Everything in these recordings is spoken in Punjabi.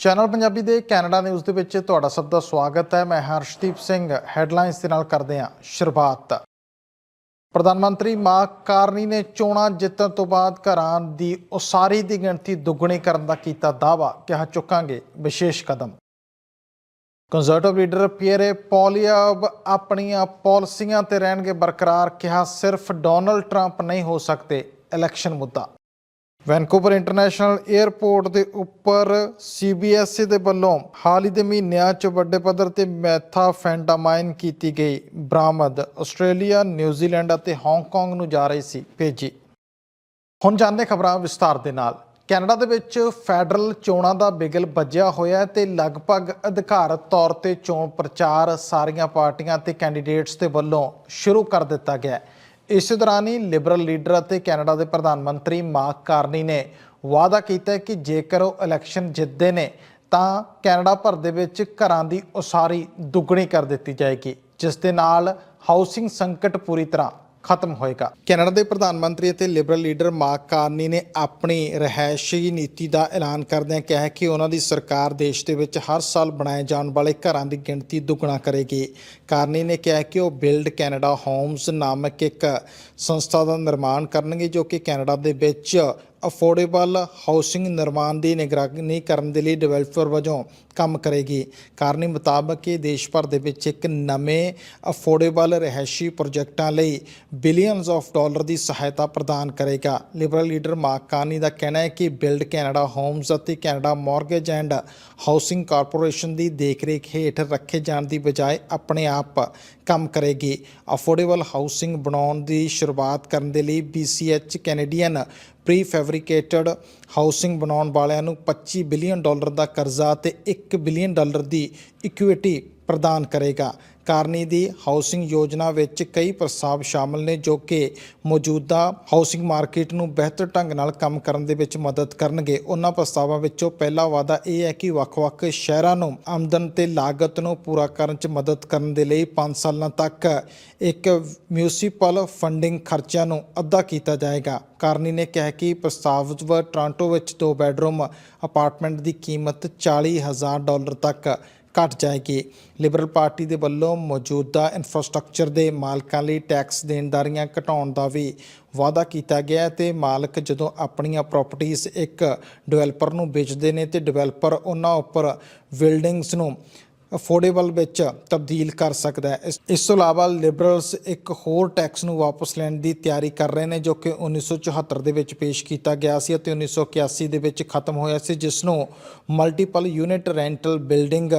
ਚੈਨਲ ਪੰਜਾਬੀ ਦੇ ਕੈਨੇਡਾ ਨਿਊਜ਼ ਦੇ ਵਿੱਚ ਤੁਹਾਡਾ ਸਭ ਦਾ ਸਵਾਗਤ ਹੈ। ਮੈਂ ਹਰਸ਼ਦੀਪ ਸਿੰਘ ਹੈਡਲਾਈਨਸ ਦੇ ਨਾਲ ਕਰਦੇ ਹਾਂ ਸ਼ੁਰੂਆਤ। ਪ੍ਰਧਾਨ ਮੰਤਰੀ ਮਾਰਕ ਕਾਰਨੀ ਨੇ ਚੋਣਾਂ ਜਿੱਤਣ ਤੋਂ ਬਾਅਦ ਘਰਾਂ ਦੀ ਉਸਾਰੀ ਦੀ ਗਿਣਤੀ ਦੁੱਗਣੀ ਕਰਨ ਦਾ ਕੀਤਾ ਦਾਅਵਾ, ਕਿਹਾ ਚੁੱਕਾਂਗੇ ਵਿਸ਼ੇਸ਼ ਕਦਮ। ਕੰਜ਼ਰਵੇਟਿਵ ਲੀਡਰ ਪੀਅਰੇ ਪੋਲੀਅਬ ਆਪਣੀਆਂ ਪਾਲਿਸੀਆਂ ਤੇ ਰਹਿਣਗੇ ਬਰਕਰਾਰ, ਕਿਹਾ ਸਿਰਫ ਡੋਨਲਡ ਟਰੰਪ ਨਹੀਂ ਹੋ ਸਕਦੇ ਇਲੈਕਸ਼ਨ ਮੁੱਦਾ। ਵੈਨਕੂਵਰ ਇੰਟਰਨੈਸ਼ਨਲ 에ਅਰਪੋਰਟ ਦੇ ਉੱਪਰ ਸੀਬੀਐਸਈ ਦੇ ਵੱਲੋਂ ਹਾਲ ਹੀ ਦੇ ਮਹੀਨਿਆਂ 'ਚ ਵੱਡੇ ਪੱਧਰ ਤੇ ਮੈਥਾਫੈਂਟਾਮਾਈਨ ਕੀਤੀ ਗਈ। ਬਰਾਮਦ ਆਸਟ੍ਰੇਲੀਆ ਨਿਊਜ਼ੀਲੈਂਡ ਅਤੇ ਹਾਂਗਕਾਂਗ ਨੂੰ ਜਾ ਰਹੀ ਸੀ ਭੇਜੀ। ਹੁਣ ਜਾਣਦੇ ਖਬਰਾਂ ਵਿਸਤਾਰ ਦੇ ਨਾਲ। ਕੈਨੇਡਾ ਦੇ ਵਿੱਚ ਫੈਡਰਲ ਚੋਣਾਂ ਦਾ ਬਿਗਲ ਵੱਜਿਆ ਹੋਇਆ ਹੈ ਤੇ ਲਗਭਗ ਅਧਿਕਾਰਤ ਤੌਰ ਤੇ ਚੋਣ ਪ੍ਰਚਾਰ ਸਾਰੀਆਂ ਪਾਰਟੀਆਂ ਤੇ ਕੈਂਡੀਡੇਟਸ ਦੇ ਵੱਲੋਂ ਸ਼ੁਰੂ ਕਰ ਦਿੱਤਾ ਗਿਆ ਹੈ। ਇਸੇ ਦੌਰਾਨ ਹੀ ਲਿਬਰਲ ਲੀਡਰ ਅਤੇ ਕੈਨੇਡਾ ਦੇ ਪ੍ਰਧਾਨ ਮੰਤਰੀ ਮਾਰਕ ਕਾਰਨੀ ਨੇ ਵਾਅਦਾ ਕੀਤਾ ਕਿ ਜੇਕਰ ਉਹ ਇਲੈਕਸ਼ਨ ਜਿੱਤਦੇ ਨੇ, ਤਾਂ ਕੈਨੇਡਾ ਭਰ ਦੇ ਵਿੱਚ ਘਰਾਂ ਦੀ ਉਸਾਰੀ ਦੁੱਗਣੀ ਕਰ ਦਿੱਤੀ ਜਾਏਗੀ, ਜਿਸ ਦੇ ਨਾਲ ਹਾਊਸਿੰਗ ਸੰਕਟ ਪੂਰੀ ਤਰ੍ਹਾਂ ਖਤਮ ਹੋਏਗਾ। ਕੈਨੇਡਾ ਦੇ ਪ੍ਰਧਾਨ ਮੰਤਰੀ ਅਤੇ ਲਿਬਰਲ ਲੀਡਰ ਮਾਰਕ ਕਾਰਨੀ ਨੇ ਆਪਣੀ ਰਹਿائشੀ ਨੀਤੀ ਦਾ ਐਲਾਨ ਕਰਦਿਆਂ ਕਿਹਾ ਕਿ ਉਹਨਾਂ ਦੀ ਸਰਕਾਰ ਦੇਸ਼ ਦੇ ਵਿੱਚ ਹਰ ਸਾਲ ਬਣਾਏ ਜਾਣ ਵਾਲੇ ਘਰਾਂ ਦੀ ਗਿਣਤੀ ਦੁੱਗਣਾ ਕਰੇਗੀ। ਕਾਰਨੀ ਨੇ ਕਿਹਾ ਕਿ ਉਹ ਬਿਲਡ ਕੈਨੇਡਾ ਹੋਮਸ ਨਾਮਕ ਇੱਕ ਸੰਸਥਾ ਦਾ ਨਿਰਮਾਣ ਕਰਨਗੇ ਜੋ ਕਿ ਕੈਨੇਡਾ ਦੇ ਵਿੱਚ ਅਫੋਰਡੇਬਲ ਹਾਊਸਿੰਗ ਨਿਰਮਾਣ ਦੀ ਨਿਗਰਾਨੀ ਕਰਨ ਦੇ ਲਈ ਡਿਵੈਲਪਰ ਵਜੋਂ ਕੰਮ ਕਰੇਗੀ। ਕਾਰਨੀ ਮੁਤਾਬਕ ਇਹ ਦੇਸ਼ ਭਰ ਦੇ ਵਿੱਚ ਇੱਕ ਨਵੇਂ ਅਫੋਰਡੇਬਲ ਰਹਿائشੀ ਪ੍ਰੋਜੈਕਟਾਂ ਲਈ ਬਿਲੀਅਨਸ ਆਫ ਡਾਲਰ ਦੀ ਸਹਾਇਤਾ ਪ੍ਰਦਾਨ ਕਰੇਗਾ। ਲਿਬਰਲ ਲੀਡਰ ਮਾਰਕ ਕਾਰਨੀ ਦਾ ਕਹਿਣਾ ਹੈ ਕਿ ਬਿਲਡ ਕੈਨੇਡਾ ਹੋਮਸ ਅਤੇ Canada mortgage and housing corporation ਦੀ ਦੇਖਰੇਖ ਹੇਠ ਰੱਖੇ ਜਾਣ ਦੀ ਬਜਾਏ ਆਪਣੇ ਆਪ ਕੰਮ ਕਰੇਗੀ। ਅਫੋਰਡੇਬਲ ਹਾਊਸਿੰਗ ਬਣਾਉਣ ਦੀ ਸ਼ੁਰੂਆਤ ਕਰਨ ਦੇ ਲਈ BCH Canadian prefabricated housing ਬਣਾਉਣ ਵਾਲਿਆਂ ਨੂੰ 25 ਬਿਲੀਅਨ ਡਾਲਰ ਦਾ ਕਰਜ਼ਾ ਤੇ 1 ਬਿਲੀਅਨ ਡਾਲਰ ਦੀ ਇਕੁਇਟੀ ਪ੍ਰਦਾਨ ਕਰੇਗਾ। ਕਾਰਨੀ ਦੀ ਹਾਊਸਿੰਗ ਯੋਜਨਾ ਵਿੱਚ ਕਈ ਪ੍ਰਸਤਾਵ ਸ਼ਾਮਲ ਨੇ ਜੋ ਕਿ ਮੌਜੂਦਾ ਹਾਊਸਿੰਗ ਮਾਰਕੀਟ ਨੂੰ ਬਿਹਤਰ ਢੰਗ ਨਾਲ ਕੰਮ ਕਰਨ ਦੇ ਵਿੱਚ ਮਦਦ ਕਰਨਗੇ। ਉਹਨਾਂ ਪ੍ਰਸਤਾਵਾਂ ਵਿੱਚੋਂ ਪਹਿਲਾ ਵਾਅਦਾ ਇਹ ਹੈ ਕਿ ਵੱਖ-ਵੱਖ ਸ਼ਹਿਰਾਂ ਨੂੰ ਆਮਦਨ ਤੇ ਲਾਗਤ ਨੂੰ ਪੂਰਾ ਕਰਨ 'ਚ ਮਦਦ ਕਰਨ ਦੇ ਲਈ 5 ਸਾਲਾਂ ਤੱਕ ਇੱਕ ਮਿਊਨਿਸਪਲ ਫੰਡਿੰਗ ਖਰਚਿਆਂ ਨੂੰ ਅੱਧਾ ਕੀਤਾ ਜਾਏਗਾ। ਕਾਰਨੀ ਨੇ ਕਿਹਾ ਕਿ ਪ੍ਰਸਤਾਵ ਵ ਟੋਰਾਂਟੋ ਵਿੱਚ ਦੋ ਬੈਡਰੂਮ, ਅਪਾਰਟਮੈਂਟ ਦੀ ਕੀਮਤ 40000 ਡਾਲਰ ਤੱਕ ਘਟ ਜਾਏਗੀ। ਲਿਬਰਲ ਪਾਰਟੀ ਦੇ ਵੱਲੋਂ ਮੌਜੂਦਾ ਇਨਫਰਾਸਟ੍ਰਕਚਰ ਦੇ ਮਾਲਕਾਂ ਲਈ ਟੈਕਸ ਦੇਣਦਾਰੀਆਂ ਘਟਾਉਣ ਦਾ ਵੀ ਵਾਅਦਾ ਕੀਤਾ ਗਿਆ ਹੈ ਤੇ ਮਾਲਕ ਜਦੋਂ ਆਪਣੀਆਂ ਪ੍ਰਾਪਰਟੀਆਂ ਇੱਕ ਡਿਵੈਲਪਰ ਨੂੰ ਵੇਚਦੇ ਨੇ ਤੇ ਡਿਵੈਲਪਰ ਉਹਨਾਂ ਉੱਪਰ ਬਿਲਡਿੰਗਸ ਨੂੰ ਅਫੋਰਡੇਬਲ ਵਿੱਚ ਤਬਦੀਲ ਕਰ ਸਕਦਾ ਹੈ। ਇਸ- ਤੋਂ ਇਲਾਵਾ ਲਿਬਰਲਸ ਇੱਕ ਹੋਰ ਟੈਕਸ ਨੂੰ ਵਾਪਸ ਲੈਣ ਦੀ ਤਿਆਰੀ ਕਰ ਰਹੇ ਨੇ, ਜੋ ਕਿ 1974 ਦੇ ਵਿੱਚ ਪੇਸ਼ ਕੀਤਾ ਗਿਆ ਸੀ ਅਤੇ 1981 ਦੇ ਵਿੱਚ ਖਤਮ ਹੋਇਆ ਸੀ, ਜਿਸ ਨੂੰ ਮਲਟੀਪਲ ਯੂਨਿਟ ਰੈਂਟਲ ਬਿਲਡਿੰਗ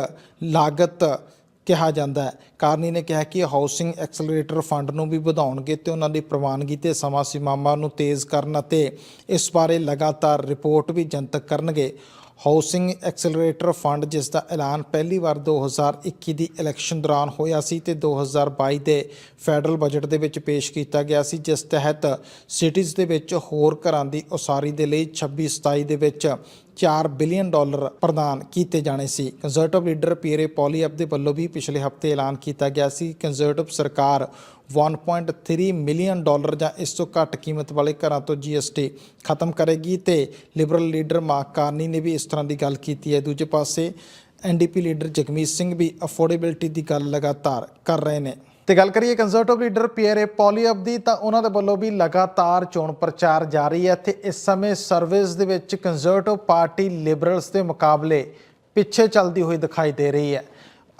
ਲਾਗਤ ਕਿਹਾ ਜਾਂਦਾ ਹੈ। ਕਾਰਨੀ ਨੇ ਕਿਹਾ ਕਿ ਹਾਊਸਿੰਗ ਐਕਸਲਰੇਟਰ ਫੰਡ ਨੂੰ ਵੀ ਵਧਾਉਣਗੇ ਤੇ ਉਹਨਾਂ ਦੀ ਪ੍ਰਵਾਨਗੀ ਤੇ ਸਮਾਂ ਸੀਮਾਵਾਂ ਨੂੰ ਤੇਜ਼ ਕਰਨ ਅਤੇ ਇਸ ਬਾਰੇ ਲਗਾਤਾਰ ਰਿਪੋਰਟ ਵੀ ਜਨਤਕ ਕਰਨਗੇ। ਹਾਊਸਿੰਗ ਐਕਸਲਰੇਟਰ ਫੰਡ, ਜਿਸ ਦਾ ਐਲਾਨ ਪਹਿਲੀ ਵਾਰ 2021 ਦੀ ਇਲੈਕਸ਼ਨ ਦੌਰਾਨ ਹੋਇਆ ਸੀ ਤੇ 2022 ਦੇ ਫੈਡਰਲ ਬਜਟ ਦੇ ਵਿੱਚ ਪੇਸ਼ ਕੀਤਾ ਗਿਆ ਸੀ, ਜਿਸ ਤਹਿਤ ਸਿਟੀਜ਼ ਦੇ ਵਿੱਚ ਹੋਰ ਘਰਾਂ ਦੀ ਉਸਾਰੀ ਦੇ ਲਈ 26-27 ਦੇ ਵਿੱਚ 4 ਬਿਲੀਅਨ ਡਾਲਰ ਪ੍ਰਦਾਨ ਕੀਤੇ ਜਾਣੇ ਸੀ। ਕੰਜ਼ਰਵੇਟਿਵ ਲੀਡਰ ਪੀਰੇ ਪੋਲੀਅਪ ਦੇ ਵੱਲੋਂ ਵੀ ਪਿਛਲੇ ਹਫ਼ਤੇ ਐਲਾਨ ਕੀਤਾ ਗਿਆ ਸੀ। ਕੰਜ਼ਰਵੇਟਿਵ ਸਰਕਾਰ 1.3 ਮਿਲੀਅਨ ਡਾਲਰ ਜਾਂ ਇਸ ਤੋਂ ਘੱਟ ਕੀਮਤ ਵਾਲੇ ਘਰਾਂ ਤੋਂ ਜੀਐਸਟੀ ਖਤਮ ਕਰੇਗੀ ਤੇ ਲਿਬਰਲ ਲੀਡਰ ਮਾਰਕ ਕਾਰਨੀ ਨੇ ਵੀ ਇਸ ਤਰ੍ਹਾਂ ਦੀ ਗੱਲ ਕੀਤੀ ਹੈ। ਦੂਜੇ ਪਾਸੇ ਐਨਡੀਪੀ ਲੀਡਰ ਜਗਮੀਤ ਸਿੰਘ ਵੀ ਅਫੋਰਡੇਬਿਲਟੀ ਦੀ ਗੱਲ ਲਗਾਤਾਰ ਕਰ ਰਹੇ ਨੇ। ਤੇ ਗੱਲ ਕਰੀਏ ਕੰਜ਼ਰਵੇਟਿਵ ਲੀਡਰ ਪੀਅਰੇ ਪੋਲੀਅਬ ਦੀ, ਤਾਂ ਉਹਨਾਂ ਦੇ ਵੱਲੋਂ ਵੀ ਲਗਾਤਾਰ ਚੋਣ ਪ੍ਰਚਾਰ ਜਾਰੀ ਹੈ। ਤੇ ਇਸ ਸਮੇਂ ਸਰਵਿਸ ਦੇ ਵਿੱਚ ਕੰਜ਼ਰਵੇਟਿਵ ਪਾਰਟੀ ਲਿਬਰਲਸ ਦੇ ਮੁਕਾਬਲੇ ਪਿੱਛੇ ਚੱਲਦੀ ਹੋਈ ਦਿਖਾਈ ਦੇ ਰਹੀ ਹੈ।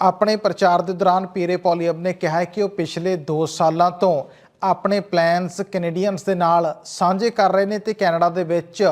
ਆਪਣੇ ਪ੍ਰਚਾਰ ਦੇ ਦੌਰਾਨ ਪੀਰੇ ਪੋਲੀਅਬ ਨੇ ਕਿਹਾ ਕਿ ਉਹ ਪਿਛਲੇ 2 ਸਾਲਾਂ ਤੋਂ ਆਪਣੇ ਪਲਾਨਸ ਕੈਨੇਡੀਅਨਸ ਦੇ ਨਾਲ ਸਾਂਝੇ ਕਰ ਰਹੇ ਨੇ ਤੇ ਕੈਨੇਡਾ ਦੇ ਵਿੱਚ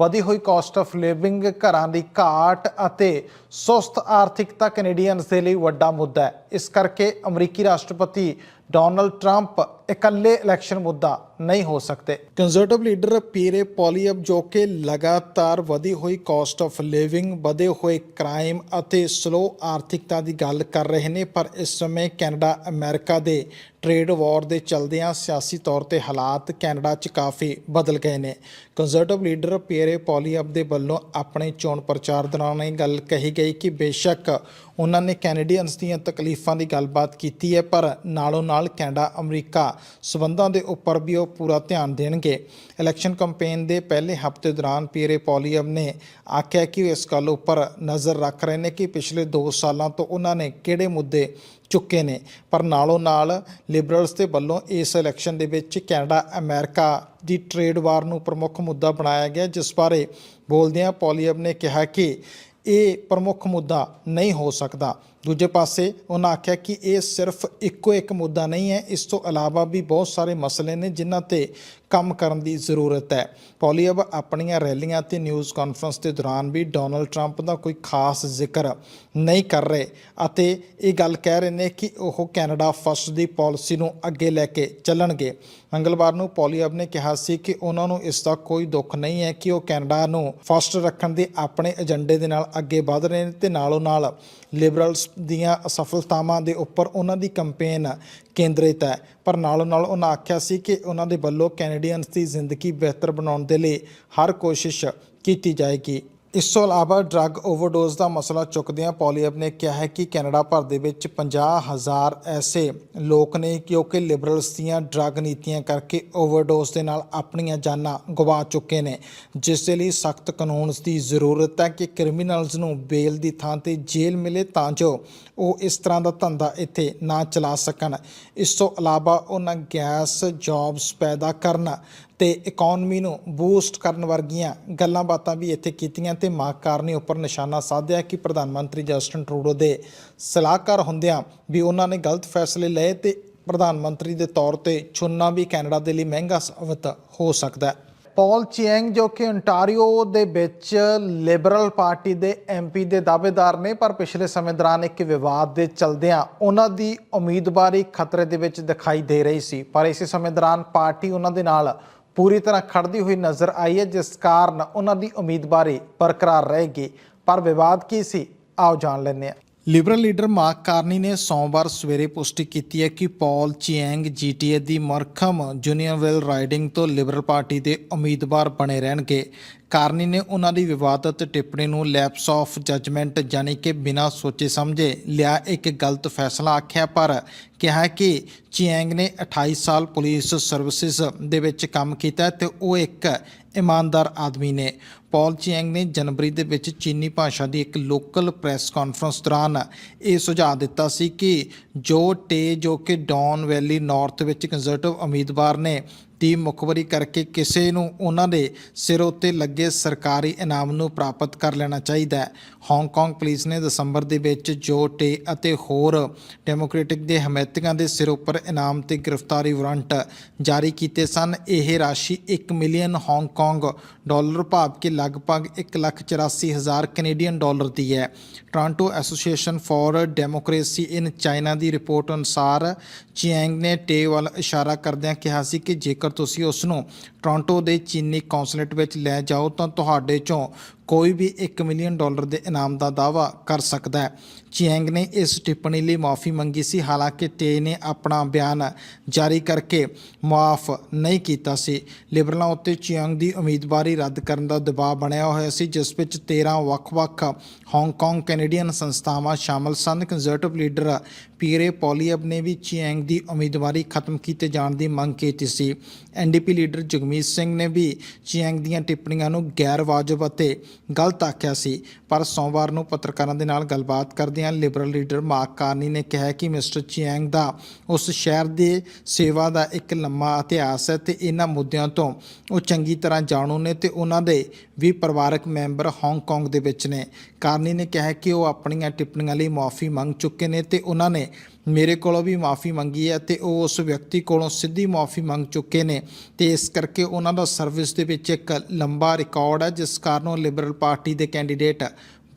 ਵਧੀ ਹੋਈ ਕਾਸਟ ਆਫ ਲਿਵਿੰਗ ਘਰਾਂ ਦੀ ਘਾਟ ਅਤੇ ਸੁਸਤ ਆਰਥਿਕਤਾ ਕੈਨੇਡੀਅਨਸ ਦੇ ਲਈ ਵੱਡਾ ਮੁੱਦਾ ਹੈ। ਇਸ ਕਰਕੇ ਅਮਰੀਕੀ ਰਾਸ਼ਟਰਪਤੀ ਡੋਨਲਡ ਟਰੰਪ ਇਕੱਲੇ ਇਲੈਕਸ਼ਨ ਮੁੱਦਾ ਨਹੀਂ ਹੋ ਸਕਦੇ। ਕੰਜ਼ਰਵੇਟਿਵ ਲੀਡਰ ਪੀਰੇ ਪੋਲੀਅਬ ਜੋ ਕਿ ਲਗਾਤਾਰ ਵਧੀ ਹੋਈ ਕਾਸਟ ਆਫ ਲਿਵਿੰਗ ਵਧੇ ਹੋਏ ਕ੍ਰਾਈਮ ਅਤੇ ਸਲੋ ਆਰਥਿਕਤਾ ਦੀ ਗੱਲ ਕਰ ਰਹੇ ਨੇ, ਪਰ ਇਸ ਸਮੇਂ ਕੈਨੇਡਾ, ਅਮਰੀਕਾ ਦੇ ਟ੍ਰੇਡ ਵਾਰ ਦੇ ਚਲਦਿਆਂ ਸਿਆਸੀ ਤੌਰ ਤੇ ਹਾਲਾਤ ਕੈਨੇਡਾ 'ਚ ਕਾਫੀ ਬਦਲ ਗਏ ਨੇ। ਕੰਜ਼ਰਵੇਟਿਵ ਲੀਡਰ ਪੀਰੇ ਪੋਲੀਅਬ ਦੇ ਵੱਲੋਂ ਆਪਣੇ ਚੋਣ ਪ੍ਰਚਾਰ ਦੌਰਾਨ ਇਹ ਗੱਲ ਕਹੀ ਗਈ ਕਿ ਬੇਸ਼ੱਕ ਉਹਨਾਂ ਨੇ ਕੈਨੇਡੀਅਨਸ ਦੀਆਂ ਤਕਲੀਫਾਂ ਦੀ ਗੱਲਬਾਤ ਕੀਤੀ ਹੈ, ਪਰ ਨਾਲੋਂ ਨਾਲ ਕੈਨੇਡਾ, ਅਮਰੀਕਾ ਸਬੰਧਾਂ ਦੇ ਉੱਪਰ ਵੀ ਉਹ ਪੂਰਾ ਧਿਆਨ ਦੇਣਗੇ। ਇਲੈਕਸ਼ਨ ਕੈਂਪੇਨ ਦੇ ਪਹਿਲੇ ਹਫ਼ਤੇ ਦੌਰਾਨ ਪੀਰੇ ਪੋਲੀਅਮ ਨੇ ਆਖਿਆ ਕਿ ਉਹ ਇਸ ਗੱਲ ਉੱਪਰ ਨਜ਼ਰ ਰੱਖ ਰਹੇ ਨੇ ਕਿ ਪਿਛਲੇ 2 ਸਾਲਾਂ ਤੋਂ ਉਹਨਾਂ ਨੇ ਕਿਹੜੇ ਮੁੱਦੇ ਚੁੱਕੇ ਨੇ। ਪਰ ਨਾਲੋਂ ਨਾਲ ਲਿਬਰਲਸ ਦੇ ਵੱਲੋਂ ਇਸ ਇਲੈਕਸ਼ਨ ਦੇ ਵਿੱਚ ਕੈਨੇਡਾ, ਅਮਰੀਕਾ ਦੀ ਟ੍ਰੇਡ ਵਾਰ ਨੂੰ ਪ੍ਰਮੁੱਖ ਮੁੱਦਾ ਬਣਾਇਆ ਗਿਆ, ਜਿਸ ਬਾਰੇ ਬੋਲਦਿਆਂ ਪੋਲੀਅਬ ਨੇ ਕਿਹਾ ਕਿ ਇਹ ਪ੍ਰਮੁੱਖ ਮੁੱਦਾ ਨਹੀਂ ਹੋ ਸਕਦਾ। ਦੂਜੇ ਪਾਸੇ ਉਹਨਾਂ ਆਖਿਆ ਕਿ ਇਹ ਸਿਰਫ ਇੱਕੋ ਇੱਕ ਮੁੱਦਾ ਨਹੀਂ ਹੈ, ਇਸ ਤੋਂ ਇਲਾਵਾ ਵੀ ਬਹੁਤ ਸਾਰੇ ਮਸਲੇ ਨੇ ਜਿਨ੍ਹਾਂ ਤੇ ਕੰਮ ਕਰਨ ਦੀ ਜ਼ਰੂਰਤ ਹੈ। ਪੋਲੀਅਬ ਆਪਣੀਆਂ ਰੈਲੀਆਂ ਤੇ ਨਿਊਜ਼ ਕਾਨਫਰੰਸ ਦੇ ਦੌਰਾਨ ਵੀ ਡੋਨਲਡ ਟਰੰਪ ਦਾ ਕੋਈ ਖਾਸ ਜ਼ਿਕਰ ਨਹੀਂ ਕਰ ਰਹੇ ਅਤੇ ਇਹ ਗੱਲ ਕਹਿ ਰਹੇ ਨੇ ਕਿ ਉਹ ਕੈਨੇਡਾ ਫਸਟ ਦੀ ਪਾਲਿਸੀ ਨੂੰ ਅੱਗੇ ਲੈ ਕੇ ਚੱਲਣਗੇ। ਮੰਗਲਵਾਰ ਨੂੰ ਪੋਲੀਅਬ ਨੇ ਕਿਹਾ ਸੀ ਕਿ ਉਹਨਾਂ ਨੂੰ ਇਸ ਦਾ ਕੋਈ ਦੁੱਖ ਨਹੀਂ ਹੈ ਕਿ ਉਹ ਕੈਨੇਡਾ ਨੂੰ ਫਸਟ ਰੱਖਣ ਦੇ ਆਪਣੇ ਏਜੰਡੇ ਦੇ ਨਾਲ ਅੱਗੇ ਵਧ ਰਹੇ ਨੇ ਤੇ ਨਾਲੋਂ ਨਾਲ ਲਿਬਰਲਸ ਦੀਆਂ ਅਸਫਲਤਾਵਾਂ ਦੇ ਉੱਪਰ ਉਹਨਾਂ ਦੀ ਕੈਂਪੇਨ ਕੇਂਦਰਿਤ ਹੈ। ਪਰ ਨਾਲੋਂ ਨਾਲ ਉਹਨਾਂ ਆਖਿਆ ਸੀ ਕਿ ਉਹਨਾਂ ਦੇ ਵੱਲੋਂ ਕੈਨੇਡੀਅਨਸ ਦੀ ਜ਼ਿੰਦਗੀ ਬਿਹਤਰ ਬਣਾਉਣ ਦੇ ਲਈ ਹਰ ਕੋਸ਼ਿਸ਼ ਕੀਤੀ ਜਾਏਗੀ। ਇਸ ਤੋਂ ਇਲਾਵਾ ਡਰੱਗ ਓਵਰਡੋਜ਼ ਦਾ ਮਸਲਾ ਚੁੱਕਦਿਆਂ ਪੋਲੀਅਬ ਨੇ ਕਿਹਾ ਹੈ ਕਿ ਕੈਨੇਡਾ ਭਰ ਦੇ ਵਿੱਚ 50000 ਐਸੇ ਲੋਕ ਨੇ ਕਿਉਂਕਿ ਲਿਬਰਲਸ ਦੀਆਂ ਡਰੱਗ ਨੀਤੀਆਂ ਕਰਕੇ ਓਵਰਡੋਜ਼ ਦੇ ਨਾਲ ਆਪਣੀਆਂ ਜਾਨਾਂ ਗਵਾ ਚੁੱਕੇ ਨੇ। ਜਿਸ ਦੇ ਲਈ ਸਖਤ ਕਾਨੂੰਨਸ ਦੀ ਜ਼ਰੂਰਤ ਹੈ ਕਿ ਕ੍ਰਿਮੀਨਲਸ ਨੂੰ ਬੇਲ ਦੀ ਥਾਂ ਤੇ ਜੇਲ੍ਹ ਮਿਲੇ ਤਾਂ ਜੋ ਉਹ ਇਸ ਤਰ੍ਹਾਂ ਦਾ ਧੰਦਾ ਇੱਥੇ ਨਾ ਚਲਾ ਸਕਣ। ਇਸ ਤੋਂ ਇਲਾਵਾ ਉਹਨਾਂ ਗੈਸ ਜੌਬਸ ਪੈਦਾ ਕਰਨ ਤੇ ਇਕਨੋਮੀ ਨੂੰ ਬੂਸਟ ਕਰਨ ਵਰਗੀਆਂ ਗੱਲਾਂ ਬਾਤਾਂ ਵੀ ਇੱਥੇ ਕੀਤੀਆਂ ਤੇ ਮਾਰਕ ਕਾਰਨੀ ਉੱਪਰ ਨਿਸ਼ਾਨਾ ਸਾਧਿਆ ਕਿ ਪ੍ਰਧਾਨ ਮੰਤਰੀ ਜਸਟਨ ਟਰੂਡੋ ਦੇ ਸਲਾਹਕਾਰ ਹੁੰਦਿਆਂ ਵੀ ਉਹਨਾਂ ਨੇ ਗਲਤ ਫੈਸਲੇ ਲਏ ਤੇ ਪ੍ਰਧਾਨ ਮੰਤਰੀ ਦੇ ਤੌਰ ਤੇ ਚੁਣਨਾ ਵੀ ਕੈਨੇਡਾ ਦੇ ਲਈ ਮਹਿੰਗਾ ਸਾਬਤ ਹੋ ਸਕਦਾ ਹੈ। ਪੌਲ ਚਿਐਂਗ ਜੋ ਕਿ ਓਨਟਾਰੀਓ ਦੇ ਵਿੱਚ ਲਿਬਰਲ ਪਾਰਟੀ ਦੇ ਐਮਪੀ ਦੇ ਦਾਅਵੇਦਾਰ ਨੇ, ਪਰ ਪਿਛਲੇ ਸਮੇਂ ਦੌਰਾਨ ਇੱਕ ਵਿਵਾਦ ਦੇ ਚਲਦਿਆਂ ਉਹਨਾਂ ਦੀ ਉਮੀਦਵਾਰੀ ਖਤਰੇ ਦੇ ਵਿੱਚ ਦਿਖਾਈ ਦੇ ਰਹੀ ਸੀ। ਪਰ ਇਸੇ ਸਮੇਂ ਦੌਰਾਨ ਪਾਰਟੀ ਉਹਨਾਂ ਦੇ ਨਾਲ ਪੂਰੀ ਤਰ੍ਹਾਂ ਖੜਦੀ ਹੋਈ ਨਜ਼ਰ ਆਈ ਹੈ, ਜਿਸ ਕਾਰਨ ਉਹਨਾਂ ਦੀ ਉਮੀਦਵਾਰੀ ਬਰਕਰਾਰ ਰਹੇਗੀ। ਪਰ ਵਿਵਾਦ ਕੀ ਸੀ? ਆਓ ਜਾਣ ਲੈਂਦੇ ਹਾਂ। ਲਿਬਰਲ ਲੀਡਰ ਮਾਰਕ ਕਾਰਨੀ ਨੇ ਸੋਮਵਾਰ ਸਵੇਰੇ ਪੁਸ਼ਟੀ ਕੀਤੀ ਹੈ ਕਿ ਪੌਲ ਚਿਐਂਗ ਜੀਟੀਏ ਦੀ ਮਰਖਮ ਜੂਨੀਅਰਵਿਲ ਰਾਈਡਿੰਗ ਤੋਂ ਲਿਬਰਲ ਪਾਰਟੀ ਦੇ ਉਮੀਦਵਾਰ ਬਣੇ ਰਹਿਣਗੇ। ਕਾਰਨੀ ਨੇ ਉਹਨਾਂ ਦੀ ਵਿਵਾਦਤ ਟਿੱਪਣੀ ਨੂੰ ਲੈਪਸ ਆਫ ਜਜਮੈਂਟ ਯਾਨੀ ਕਿ ਬਿਨਾਂ ਸੋਚੇ ਸਮਝੇ ਲਿਆ ਇੱਕ ਗਲਤ ਫੈਸਲਾ ਆਖਿਆ, ਪਰ ਕਿਹਾ ਕਿ ਚੀਐਂਗ ਨੇ 28 ਸਾਲ ਪੁਲਿਸ ਸਰਵਿਸਿਜ਼ ਦੇ ਵਿੱਚ ਕੰਮ ਕੀਤਾ ਤੇ ਉਹ ਇੱਕ ਇਮਾਨਦਾਰ ਆਦਮੀ ਨੇ। ਪੌਲ ਚਿਐਂਗ ਨੇ ਜਨਵਰੀ ਦੇ ਵਿੱਚ ਚੀਨੀ ਭਾਸ਼ਾ ਦੀ ਇੱਕ ਲੋਕਲ ਪ੍ਰੈਸ ਕਾਨਫਰੰਸ ਦੌਰਾਨ ਇਹ ਸੁਝਾਅ ਦਿੱਤਾ ਸੀ ਕਿ ਜੋ ਟੇ ਜੋ ਕਿ ਡੌਨ ਵੈਲੀ ਨਾਰਥ ਵਿੱਚ ਕੰਜ਼ਰਵੇਟਿਵ ਉਮੀਦਵਾਰ ਨੇ ਦੀ ਮੁਖਬਰੀ ਕਰਕੇ ਕਿਸੇ ਨੂੰ ਉਹਨਾਂ ਦੇ ਸਿਰ ਉੱਤੇ ਲੱਗੇ ਸਰਕਾਰੀ ਇਨਾਮ ਨੂੰ ਪ੍ਰਾਪਤ ਕਰ ਲੈਣਾ ਚਾਹੀਦਾ ਹੈ। ਹਾਂਗਕਾਂਗ ਪੁਲਿਸ ਨੇ ਦਸੰਬਰ ਦੇ ਵਿੱਚ ਜੋ ਟੇ ਅਤੇ ਹੋਰ ਡੈਮੋਕ੍ਰੈਟਿਕ ਦੇ ਹਮਾਇਤੀਆਂ ਦੇ ਸਿਰ ਉੱਪਰ ਇਨਾਮ ਤੇ ਗ੍ਰਿਫਤਾਰੀ ਵਾਰੰਟ ਜਾਰੀ ਕੀਤੇ ਸਨ, ਇਹ ਰਾਸ਼ੀ 1 ਮਿਲੀਅਨ ਹਾਂਗਕਾਂਗ ਡਾਲਰ ਭਾਵ ਕਿ ਲਗਭਗ 184000 ਕੈਨੇਡੀਅਨ ਡਾਲਰ ਦੀ ਹੈ। Toronto association for democracy in China the report ਅਨੁਸਾਰ ਚਿਐਂਗ ਨੇ ਟੇ ਵੱਲ ਇਸ਼ਾਰਾ ਕਰਦਿਆਂ ਕਿਹਾ ਸੀ ਕਿ ਜੇਕਰ ਤੁਸੀਂ ਉਸ ਨੂੰ ਟੋਰਾਂਟੋ ਦੇ ਚੀਨੀ ਕੌਂਸਲੇਟ ਵਿੱਚ ਲੈ ਜਾਓ ਤਾਂ ਤੁਹਾਡੇ ਚੋਂ ਕੋਈ ਵੀ 1 ਮਿਲੀਅਨ ਡਾਲਰ ਦੇ ਇਨਾਮ ਦਾ ਦਾਅਵਾ ਕਰ ਸਕਦਾ ਹੈ। ਚਿਐਂਗ ਨੇ ਇਸ ਟਿੱਪਣੀ ਲਈ ਮਾਫੀ ਮੰਗੀ ਸੀ, ਹਾਲਾਂਕਿ ਟੇ ਨੇ ਆਪਣਾ ਬਿਆਨ ਜਾਰੀ ਕਰਕੇ ਮਾਫ ਨਹੀਂ ਕੀਤਾ ਸੀ। ਲਿਬਰਲਾਂ ਉੱਤੇ ਚਿਐਂਗ ਦੀ ਉਮੀਦਵਾਰੀ ਰੱਦ ਕਰਨ ਦਾ ਦਬਾਅ ਬਣਿਆ ਹੋਇਆ ਸੀ, ਜਿਸ ਵਿੱਚ 13 ਵੱਖ-ਵੱਖ ਹਾਂਗਕਾਂਗ ਕੈਨੇਡੀਅਨ ਸੰਸਥਾਵਾਂ ਸ਼ਾਮਲ ਸਨ। ਕੰਜ਼ਰਵੇਟਿਵ ਲੀਡਰ ਪੀਰੇ ਪੋਲੀਅਬ ਨੇ ਵੀ ਚਿਐਂਗ ਦੀ ਉਮੀਦਵਾਰੀ ਖਤਮ ਕੀਤੇ ਜਾਣ ਦੀ ਮੰਗ ਕੀਤੀ ਸੀ। ਐਨਡੀਪੀ ਲੀਡਰ ਜਗਮੀਤ ਸਿੰਘ ਨੇ ਵੀ ਚਿਐਂਗ ਦੀਆਂ ਟਿੱਪਣੀਆਂ ਨੂੰ ਗੈਰ ਵਾਜਬ ਅਤੇ ਗਲਤ ਆਖਿਆ ਸੀ। ਪਰ ਸੋਮਵਾਰ ਨੂੰ ਪੱਤਰਕਾਰਾਂ ਦੇ ਨਾਲ ਗੱਲਬਾਤ ਕਰਦਿਆਂ ਲਿਬਰਲ ਲੀਡਰ ਮਾਰਕ ਕਾਰਨੀ ਨੇ ਕਿਹਾ ਕਿ ਮਿਸਟਰ ਚਿਐਂਗ ਦਾ ਉਸ ਸ਼ਹਿਰ ਦੇ ਸੇਵਾ ਦਾ ਇੱਕ ਲੰਮਾ ਇਤਿਹਾਸ ਹੈ ਤੇ ਇਹਨਾਂ ਮੁੱਦਿਆਂ ਤੋਂ ਉਹ ਚੰਗੀ ਤਰ੍ਹਾਂ ਜਾਣੂ ਨੇ ਤੇ ਉਹਨਾਂ ਦੇ ਵੀ ਪਰਿਵਾਰਕ ਮੈਂਬਰ ਹਾਂਗਕਾਂਗ ਦੇ ਵਿੱਚ ਨੇ। ਕਾਰਨੀ ਨੇ ਕਿਹਾ ਕਿ ਉਹ ਆਪਣੀਆਂ ਟਿੱਪਣੀਆਂ ਲਈ ਮਾਫੀ ਮੰਗ ਚੁੱਕੇ ਨੇ ਤੇ ਉਹਨਾਂ ਨੇ ਮੇਰੇ ਕੋਲੋਂ ਵੀ ਮਾਫੀ ਮੰਗੀ ਹੈ ਤੇ ਉਹ ਉਸ ਵਿਅਕਤੀ ਕੋਲੋਂ ਸਿੱਧੀ ਮਾਫੀ ਮੰਗ ਚੁੱਕੇ ਨੇ ਤੇ ਇਸ ਕਰਕੇ ਉਹਨਾਂ ਦਾ ਸਰਵਿਸ ਦੇ ਵਿੱਚ ਇੱਕ ਲੰਬਾ ਰਿਕਾਰਡ ਹੈ, ਜਿਸ ਕਾਰਨ ਉਹ ਲਿਬਰਲ ਪਾਰਟੀ ਦੇ ਕੈਂਡੀਡੇਟ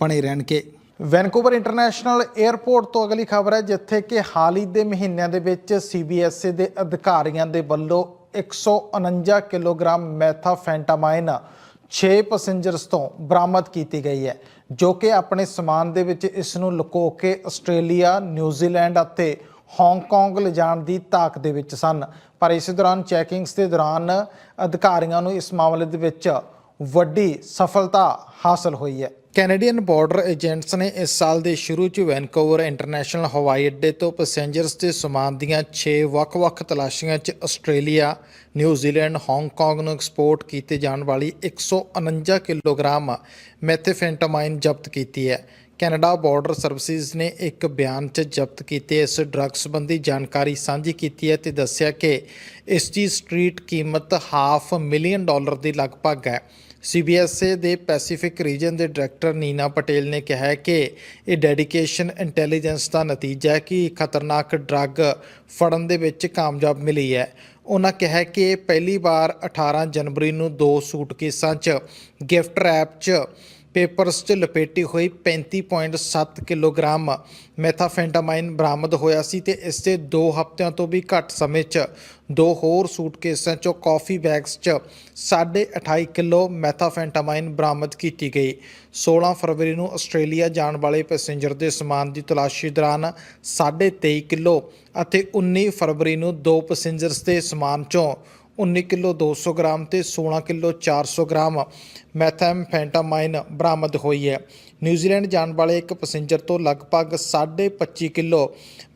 ਬਣੇ ਰਹਿਣਗੇ। ਵੈਨਕੂਵਰ ਇੰਟਰਨੈਸ਼ਨਲ 에ਅਰਪੋਰਟ ਤੋਂ ਅਗਲੀ ਖਬਰ ਹੈ, ਜਿੱਥੇ ਕਿ ਹਾਲ ਹੀ ਦੇ ਮਹੀਨਿਆਂ ਦੇ ਵਿੱਚ ਸੀਬੀਐਸਈ ਦੇ ਅਧਿਕਾਰੀਆਂ ਦੇ ਵੱਲੋਂ 149 ਕਿਲੋਗ੍ਰਾਮ ਮੈਥਾਫੈਂਟਾਮਾਈਨ 6 ਪੈਸੇਂਜਰਸ ਤੋਂ ਬਰਾਮਦ ਕੀਤੀ ਗਈ ਹੈ। ਜੋ ਕਿ ਆਪਣੇ ਸਮਾਨ ਦੇ ਵਿੱਚ ਇਸ ਨੂੰ ਲੁਕੋ ਕੇ ਆਸਟ੍ਰੇਲੀਆ ਨਿਊਜ਼ੀਲੈਂਡ ਅਤੇ ਹਾਂਗਕਾਂਗ ਲਿਜਾਣ ਦੀ ਤਾਕ ਦੇ ਵਿੱਚ ਸਨ। ਪਰ ਇਸ ਦੌਰਾਨ ਚੈਕਿੰਗਸ ਦੇ ਦੌਰਾਨ ਅਧਿਕਾਰੀਆਂ ਨੂੰ ਇਸ ਮਾਮਲੇ ਦੇ ਵਿੱਚ ਵੱਡੀ ਸਫਲਤਾ ਹਾਸਲ ਹੋਈ ਹੈ। ਕੈਨੇਡੀਅਨ ਬਾਰਡਰ ਏਜੰਟਸ ਨੇ ਇਸ ਸਾਲ ਦੇ ਸ਼ੁਰੂ 'ਚ ਵੈਨਕੂਵਰ ਇੰਟਰਨੈਸ਼ਨਲ ਹਵਾਈ ਅੱਡੇ ਤੋਂ ਪੈਸੇਂਜਰਸ ਦੇ ਸਮਾਨ ਦੀਆਂ 6 ਵੱਖ-ਵੱਖ ਤਲਾਸ਼ੀਆਂ 'ਚ Australia, New Zealand, Hong Kong ਨੂੰ ਐਕਸਪੋਰਟ ਕੀਤੇ ਜਾਣ ਵਾਲੀ 149 ਕਿਲੋਗ੍ਰਾਮ ਮੈਥੇਫੈਂਟਾਮਾਈਨ ਜ਼ਬਤ ਕੀਤੀ ਹੈ। ਕੈਨੇਡਾ ਬਾਰਡਰ ਸਰਵਿਸਿਜ਼ ਨੇ ਇੱਕ ਬਿਆਨ 'ਚ ਜ਼ਬਤ ਕੀਤੇ ਇਸ ਡਰੱਗ ਸੰਬੰਧੀ ਜਾਣਕਾਰੀ ਸਾਂਝੀ ਕੀਤੀ ਹੈ ਤੇ ਦੱਸਿਆ ਕਿ ਇਸ ਦੀ ਸਟਰੀਟ ਕੀਮਤ ਹਾਫ ਮਿਲੀਅਨ ਡਾਲਰ ਦੇ ਲਗਭਗ ਹੈ। ਸੀਬੀਐਸਏ ਦੇ ਪੈਸੀਫਿਕ ਰੀਜਨ ਦੇ ਡਾਇਰੈਕਟਰ ਨੀਨਾ ਪਟੇਲ ਨੇ ਕਿਹਾ ਕਿ ਇਹ ਡੈਡੀਕੇਸ਼ਨ ਇੰਟੈਲੀਜੈਂਸ ਦਾ ਨਤੀਜਾ ਹੈ ਕਿ ਖਤਰਨਾਕ ਡਰੱਗ ਫੜਨ ਦੇ ਵਿੱਚ ਕਾਮਯਾਬ ਮਿਲੀ ਹੈ ਉਹਨਾਂ ਕਿਹਾ ਕਿ ਪਹਿਲੀ ਵਾਰ 18 ਜਨਵਰੀ ਨੂੰ ਦੋ ਸੂਟਕੇਸਾਂ 'ਚ, ਗਿਫਟ ਰੈਪ 'ਚ ਪੇਪਰਸ 'ਚ ਲਪੇਟੀ ਹੋਈ 35.7 ਕਿਲੋਗ੍ਰਾਮ ਮੈਥਾਫੈਂਟਾਮਾਈਨ ਬਰਾਮਦ ਹੋਇਆ ਸੀ ਤੇ ਇਸ ਦੇ 2 ਹਫ਼ਤਿਆਂ ਤੋਂ ਵੀ ਘੱਟ ਸਮੇਂ 'ਚ ਦੋ ਹੋਰ ਸੂਟਕੇਸਾਂ 'ਚੋਂ ਕਾਫੀ ਬੈਗਸ 'ਚ 28 ਕਿਲੋ ਮੈਥਾਫੈਂਟਾਮਾਈਨ ਬਰਾਮਦ ਕੀਤੀ ਗਈ। 16 ਫਰਵਰੀ ਨੂੰ ਆਸਟ੍ਰੇਲੀਆ ਜਾਣ ਵਾਲੇ ਪੈਸੇਂਜਰ ਦੇ ਸਮਾਨ ਦੀ ਤਲਾਸ਼ੀ ਦੌਰਾਨ 23 ਕਿਲੋ ਅਤੇ 19 ਫਰਵਰੀ ਨੂੰ ਦੋ ਪੈਸੇਂਜਰਸ ਦੇ ਸਮਾਨ 'ਚੋਂ 19 ਕਿਲੋ 200 ਗ੍ਰਾਮ ਤੇ 16 ਕਿਲੋ 400 ਗ੍ਰਾਮ ਮੈਥੈਮਫੈਂਟਾਮਾਈਨ ਬਰਾਮਦ ਹੋਈ ਹੈ। ਨਿਊਜ਼ੀਲੈਂਡ ਜਾਣ ਵਾਲੇ ਇੱਕ ਪੈਸੇਂਜਰ ਤੋਂ ਲਗਭਗ 25 ਕਿਲੋ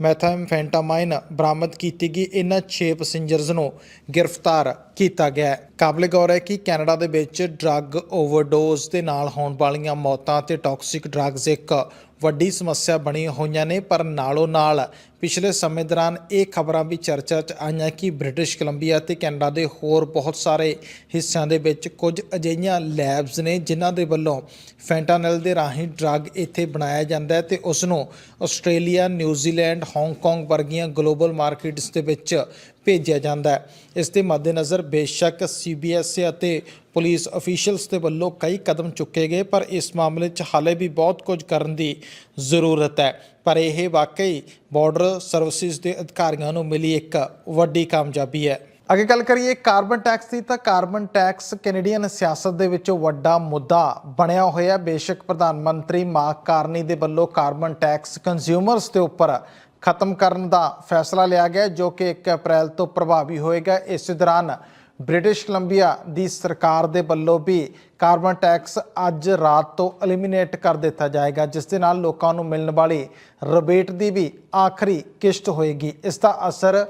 ਮੈਥੈਮਫੈਂਟਾਮਾਈਨ ਬਰਾਮਦ ਕੀਤੀ ਗਈ। ਇਹਨਾਂ 6 ਪੈਸੇਂਜਰਸ ਨੂੰ ਗ੍ਰਿਫਤਾਰ ਕੀਤਾ ਗਿਆ ਹੈ। ਕਾਬਲੇ ਗੌਰ ਹੈ ਕਿ ਕੈਨੇਡਾ ਦੇ ਵਿੱਚ ਡਰੱਗ ਓਵਰਡੋਜ਼ ਦੇ ਨਾਲ ਹੋਣ ਵਾਲੀਆਂ ਮੌਤਾਂ ਤੇ ਟਾਕਸਿਕ ਡਰੱਗਸ ਇੱਕ ਵੱਡੀ ਸਮੱਸਿਆ ਬਣੀ ਹੋਈਆਂ ਨੇ, ਪਰ ਨਾਲੋਂ ਨਾਲ ਪਿਛਲੇ ਸਮੇਂ ਦੌਰਾਨ ਇਹ ਖਬਰਾਂ ਵੀ ਚਰਚਾ 'ਚ ਆਈਆਂ ਕਿ ਬ੍ਰਿਟਿਸ਼ ਕੋਲੰਬੀਆ ਤੇ ਕੈਨੇਡਾ ਦੇ ਹੋਰ ਬਹੁਤ ਸਾਰੇ ਹਿੱਸਿਆਂ ਦੇ ਵਿੱਚ ਕੁਝ ਅਜਿਹੀਆਂ ਲੈਬਸ ਨੇ ਜਿਨ੍ਹਾਂ ਦੇ ਵੱਲੋਂ ਫੈਂਟਾਨਲ ਦੇ ਰਾਹੀਂ ਡਰੱਗ ਇੱਥੇ ਬਣਾਇਆ ਜਾਂਦਾ ਹੈ ਤੇ ਉਸ ਨੂੰ Australia New Zealand Hong Kong ਵਰਗੀਆਂ ਗਲੋਬਲ ਮਾਰਕੀਟਸ ਦੇ ਵਿੱਚ ਭੇਜਿਆ ਜਾਂਦਾ ਹੈ। ਇਸ ਦੇ ਮੱਦੇਨਜ਼ਰ ਬੇਸ਼ੱਕ ਸੀਬੀਐਸਈ ਅਤੇ ਪੁਲਿਸ ਅਫੀਸ਼ੀਅਲਸ ਦੇ ਵੱਲੋਂ ਕਈ ਕਦਮ ਚੁੱਕੇ ਗਏ, ਪਰ ਇਸ ਮਾਮਲੇ 'ਚ ਹਾਲੇ ਵੀ ਬਹੁਤ ਕੁਝ ਕਰਨ ਦੀ ਜ਼ਰੂਰਤ ਹੈ। ਪਰ ਇਹ ਵਾਕਈ ਬਾਰਡਰ ਸਰਵਿਸਿਜ਼ ਦੇ ਅਧਿਕਾਰੀਆਂ ਨੂੰ ਮਿਲੀ ਇੱਕ ਵੱਡੀ ਕਾਮਯਾਬੀ ਹੈ। ਅੱਗੇ ਗੱਲ ਕਰੀਏ ਕਾਰਬਨ ਟੈਕਸ ਦੀ ਤਾਂ ਕਾਰਬਨ ਟੈਕਸ ਕੈਨੇਡੀਅਨ ਸਿਆਸਤ ਦੇ ਵਿੱਚ ਵੱਡਾ ਮੁੱਦਾ ਬਣਿਆ ਹੋਇਆ। ਬੇਸ਼ੱਕ ਪ੍ਰਧਾਨ ਮੰਤਰੀ ਮਾਰਕ ਕਾਰਨੀ ਦੇ ਵੱਲੋਂ ਕਾਰਬਨ ਟੈਕਸ ਕੰਜ਼ਿਊਮਰਸ ਦੇ ਉੱਪਰ ਖਤਮ ਕਰਨ ਦਾ ਫੈਸਲਾ ਲਿਆ ਗਿਆ, ਜੋ ਕਿ 1 ਅਪ੍ਰੈਲ ਤੋਂ ਪ੍ਰਭਾਵੀ ਹੋਏਗਾ। ਇਸ ਦੌਰਾਨ ਬ੍ਰਿਟਿਸ਼ ਕੋਲੰਬੀਆ ਦੀ ਸਰਕਾਰ ਦੇ ਵੱਲੋਂ ਵੀ ਕਾਰਬਨ ਟੈਕਸ ਅੱਜ ਰਾਤ ਤੋਂ ਐਲੀਮੀਨੇਟ ਕਰ ਦਿੱਤਾ ਜਾਏਗਾ, ਜਿਸ ਦੇ ਨਾਲ ਲੋਕਾਂ ਨੂੰ ਮਿਲਣ ਵਾਲੀ ਰਿਬੇਟ ਦੀ ਵੀ ਆਖਰੀ ਕਿਸ਼ਤ ਹੋਏਗੀ। ਇਸ ਦਾ ਅਸਰ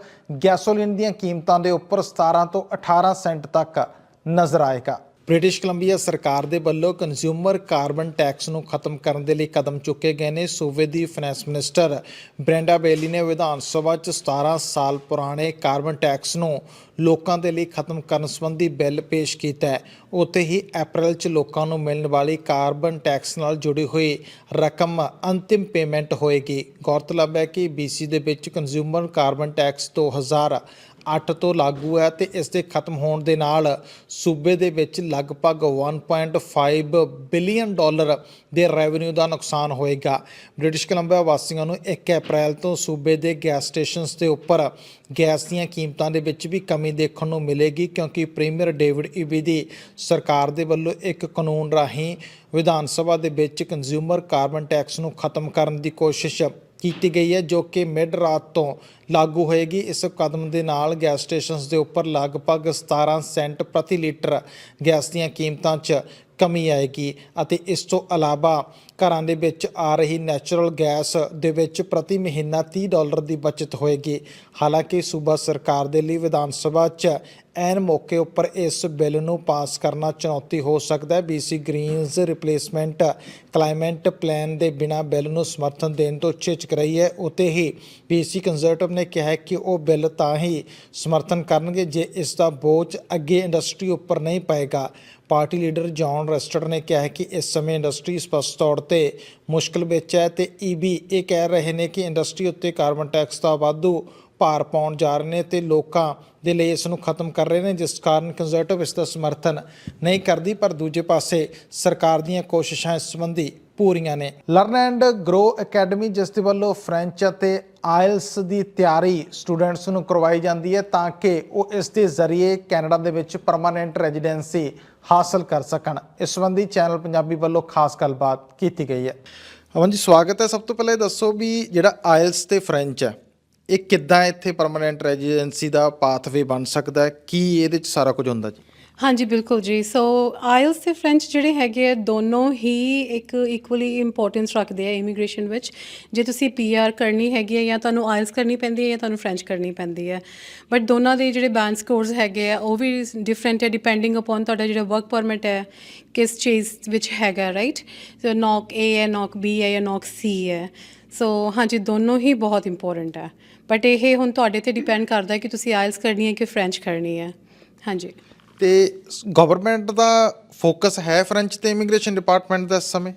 ਗੈਸੋਲੀਨ ਦੀਆਂ ਕੀਮਤਾਂ ਦੇ ਉੱਪਰ 17 ਤੋਂ 18 ਸੈਂਟ ਤੱਕ ਨਜ਼ਰ ਆਏਗਾ। ਬ੍ਰਿਟਿਸ਼ ਕੋਲੰਬੀਆ ਸਰਕਾਰ ਦੇ ਵੱਲੋਂ ਕੰਜ਼ਿਊਮਰ ਕਾਰਬਨ ਟੈਕਸ ਨੂੰ ਖਤਮ ਕਰਨ ਦੇ ਲਈ ਕਦਮ ਚੁੱਕੇ ਗਏ ਨੇ। ਸੂਬੇ ਦੀ ਫਾਈਨੈਂਸ ਮਿਨਿਸਟਰ ਬ੍ਰੈਂਡਾ ਬੇਲੀ ਨੇ ਵਿਧਾਨ ਸਭਾ 'ਚ 17 ਸਾਲ ਪੁਰਾਣੇ ਕਾਰਬਨ ਟੈਕਸ ਨੂੰ ਲੋਕਾਂ ਦੇ ਲਈ ਖਤਮ ਕਰਨ ਸੰਬੰਧੀ ਬਿੱਲ ਪੇਸ਼ ਕੀਤਾ ਹੈ। ਉੱਥੇ ਹੀ ਅਪ੍ਰੈਲ 'ਚ ਲੋਕਾਂ ਨੂੰ ਮਿਲਣ ਵਾਲੀ ਕਾਰਬਨ ਟੈਕਸ ਨਾਲ ਜੁੜੀ ਹੋਈ ਰਕਮ ਅੰਤਿਮ ਪੇਮੈਂਟ ਹੋਏਗੀ। ਗੌਰਤਲਬ ਹੈ ਕਿ BC ਦੇ ਵਿੱਚ ਕੰਜ਼ਿਊਮਰ ਕਾਰਬਨ ਟੈਕਸ 2000 8 ਤੋਂ ਲਾਗੂ ਹੈ ਤੇ ਇਸ ਦੇ ਖਤਮ ਹੋਣ ਦੇ ਨਾਲ ਸੂਬੇ ਦੇ ਵਿੱਚ ਲਗਭਗ 1.5 ਬਿਲੀਅਨ ਡਾਲਰ ਦੇ ਰੈਵਨਿਊ ਦਾ ਨੁਕਸਾਨ ਹੋਏਗਾ। ਬ੍ਰਿਟਿਸ਼ ਕੋਲੰਬੀਆ ਵਾਸੀਆਂ ਨੂੰ 1 ਅਪ੍ਰੈਲ ਤੋਂ ਸੂਬੇ ਦੇ ਗੈਸ ਸਟੇਸ਼ਨਸ ਦੇ ਉੱਪਰ ਗੈਸ ਦੀਆਂ ਕੀਮਤਾਂ ਦੇ ਵਿੱਚ ਵੀ ਕਮੀ ਦੇਖਣ ਨੂੰ ਮਿਲੇਗੀ ਕਿਉਂਕਿ ਪ੍ਰੀਮੀਅਰ ਡੇਵਿਡ ਈਬੀ ਦੀ ਸਰਕਾਰ ਦੇ ਵੱਲੋਂ ਇੱਕ ਕਾਨੂੰਨ ਰਾਹੀਂ ਵਿਧਾਨ ਸਭਾ ਦੇ ਵਿੱਚ ਕੰਜ਼ਿਊਮਰ ਕਾਰਬਨ ਟੈਕਸ ਨੂੰ ਖਤਮ ਕਰਨ ਦੀ ਕੋਸ਼ਿਸ਼ ਕੀਤੀ ਗਈ ਹੈ, ਜੋ ਕਿ ਮਿਡ ਰਾਤ ਤੋਂ ਲਾਗੂ ਹੋਏਗੀ। ਇਸ ਕਦਮ ਦੇ ਨਾਲ ਗੈਸ ਸਟੇਸ਼ਨਸ ਦੇ ਉੱਪਰ ਲਗਭਗ 17 ਸੈਂਟ ਪ੍ਰਤੀ ਲੀਟਰ ਗੈਸ ਦੀਆਂ ਕੀਮਤਾਂ 'ਚ ਕਮੀ ਆਏਗੀ ਅਤੇ ਇਸ ਤੋਂ ਇਲਾਵਾ ਘਰਾਂ ਦੇ ਵਿੱਚ ਆ ਰਹੀ ਨੈਚੁਰਲ ਗੈਸ ਦੇ ਵਿੱਚ ਪ੍ਰਤੀ ਮਹੀਨਾ 30 ਡਾਲਰ ਦੀ ਬਚਤ ਹੋਏਗੀ। ਹਾਲਾਂਕਿ ਸੂਬਾ ਸਰਕਾਰ ਦੇ ਲਈ ਵਿਧਾਨ ਸਭਾ 'ਚ ਐਨ ਮੌਕੇ ਉੱਪਰ ਇਸ ਬਿੱਲ ਨੂੰ ਪਾਸ ਕਰਨਾ ਚੁਣੌਤੀ ਹੋ ਸਕਦਾ ਹੈ। BC greens replacement climate plan ਦੇ ਬਿਨਾ ਬਿੱਲ ਨੂੰ ਸਮਰਥਨ ਦੇਣ ਤੋਂ ਝਿਜਕ ਰਹੀ ਹੈ। ਉਤੇ ਹੀ BC ਕੰਜ਼ਰਵੇਟਿਵ ਨੇ ਕਿਹਾ ਕਿ ਉਹ ਬਿੱਲ ਤਾਂ ਹੀ ਸਮਰਥਨ ਕਰਨਗੇ ਜੇ ਇਸ ਦਾ ਬੋਝ ਅੱਗੇ ਇੰਡਸਟਰੀ ਉੱਪਰ ਨਹੀਂ ਪਏਗਾ। ਪਾਰਟੀ ਲੀਡਰ ਜੌਨ ਰੈਸਟਰ ਨੇ ਕਿਹਾ ਕਿ ਇਸ ਸਮੇਂ ਇੰਡਸਟਰੀ ਸਪਸ਼ਟ ਤੌਰ ਤੇ ਮੁਸ਼ਕਲ ਵਿੱਚ ਹੈ ਤੇ ਈਬੀ ਇਹ ਕਹਿ ਰਹੇ ਨੇ ਕਿ ਇੰਡਸਟਰੀ ਉੱਤੇ ਕਾਰਬਨ ਟੈਕਸ ਦਾ ਵਾਧੂ ਭਾਰ ਪਾਉਣ ਜਾ ਰਹੇ ਨੇ ਤੇ ਲੋਕਾਂ ਦੇ ਲਈ ਇਸ ਨੂੰ ਖਤਮ ਕਰ ਰਹੇ ਨੇ, ਜਿਸ ਕਾਰਨ ਕੰਜ਼ਰਵੇਟਿਵ ਇਸ ਦਾ ਸਮਰਥਨ ਨਹੀਂ ਕਰਦੀ, ਪਰ ਦੂਜੇ ਪਾਸੇ ਸਰਕਾਰ ਦੀਆਂ ਕੋਸ਼ਿਸ਼ਾਂ ਇਸ ਸੰਬੰਧੀ ਪੂਰੀਆਂ ਨੇ। ਲਰਨ ਐਂਡ ਗਰੋ ਅਕੈਡਮੀ ਜਿਸ ਦੇ ਵੱਲੋਂ ਫ੍ਰੈਂਚ ਅਤੇ ਆਇਲਸ ਦੀ ਤਿਆਰੀ ਸਟੂਡੈਂਟਸ ਨੂੰ ਕਰਵਾਈ ਜਾਂਦੀ ਹੈ ਤਾਂ ਕਿ ਉਹ ਇਸ ਦੇ ਜ਼ਰੀਏ ਕੈਨੇਡਾ ਦੇ ਵਿੱਚ ਪਰਮਾਨੈਂਟ ਰੈਜ਼ੀਡੈਂਸੀ ਹਾਸਲ ਕਰ ਸਕਣ। ਇਸ ਸੰਬੰਧੀ ਚੈਨਲ ਪੰਜਾਬੀ ਵੱਲੋਂ ਖਾਸ ਗੱਲਬਾਤ ਕੀਤੀ ਗਈ ਹੈ। ਅਮਨ ਜੀ, ਸਵਾਗਤ ਹੈ। ਸਭ ਤੋਂ ਪਹਿਲਾਂ ਇਹ ਦੱਸੋ ਵੀ ਜਿਹੜਾ ਆਇਲਸ ਤੇ ਫ੍ਰੈਂਚ ਹੈ, ਇਹ ਕਿੱਦਾਂ ਇੱਥੇ ਪਰਮਾਨੈਂਟ ਰੈਜ਼ੀਡੈਂਸੀ ਦਾ ਪਾਥਵੇ ਬਣ ਸਕਦਾ ਹੈ? ਕੀ ਇਹਦੇ ਚ ਸਾਰਾ ਕੁਝ ਹੁੰਦਾ ਜੀ? ਹਾਂਜੀ, ਬਿਲਕੁਲ ਜੀ। ਸੋ ਆਇਲਸ ਤੇ ਫ੍ਰੈਂਚ ਜਿਹੜੇ ਹੈਗੇ ਆ, ਦੋਨੋਂ ਹੀ ਇੱਕ ਇਕੁਅਲੀ ਇੰਪੋਰਟੈਂਸ ਰੱਖਦੇ ਆ ਇਮੀਗ੍ਰੇਸ਼ਨ ਵਿੱਚ। ਜੇ ਤੁਸੀਂ ਪੀਆਰ ਕਰਨੀ ਹੈਗੀ ਹੈ ਜਾਂ ਤੁਹਾਨੂੰ ਆਇਲਸ ਕਰਨੀ ਪੈਂਦੀ ਹੈ ਜਾਂ ਤੁਹਾਨੂੰ ਫ੍ਰੈਂਚ ਕਰਨੀ ਪੈਂਦੀ ਹੈ। ਬਟ ਦੋਨਾਂ ਦੇ ਜਿਹੜੇ ਬੈਂਡ ਸਕੋਰਸ ਹੈਗੇ ਆ, ਉਹ ਵੀ ਡਿਫਰੈਂਟ ਹੈ ਡਿਪੈਂਡਿੰਗ ਅਪਨ ਤੁਹਾਡਾ ਜਿਹੜਾ ਵਰਕ ਪਰਮਿਟ ਹੈ, ਕਿਸ ਚੀਜ਼ ਵਿੱਚ ਹੈਗਾ ਰਾਈਟ ਸੋ ਨੌਕ ਏ ਹੈ ਨੌਕ ਬੀ ਹੈ ਜਾਂ ਨੌਕ ਸੀ ਹੈ। ਸੋ ਹਾਂਜੀ, ਦੋਨੋਂ ਹੀ ਬਹੁਤ ਇੰਪੋਰਟੈਂਟ ਹੈ। ਬਟ ਇਹ ਹੁਣ ਤੁਹਾਡੇ ਤੇ ਡਿਪੈਂਡ ਕਰਦਾ ਹੈ ਕਿ ਤੁਸੀਂ ਆਇਲਸ ਕਰਨੀ ਹੈ ਕਿ ਫ੍ਰੈਂਚ ਕਰਨੀ ਹੈ। ਹਾਂਜੀ। ਤੇ ਗਵਰਨਮੈਂਟ ਦਾ ਫੋਕਸ ਹੈ ਫ੍ਰੈਂਚ ਤੇ ਇਮੀਗ੍ਰੇਸ਼ਨ ਡਿਪਾਰਟਮੈਂਟ ਦਾ ਇਸ ਸਮੇਂ?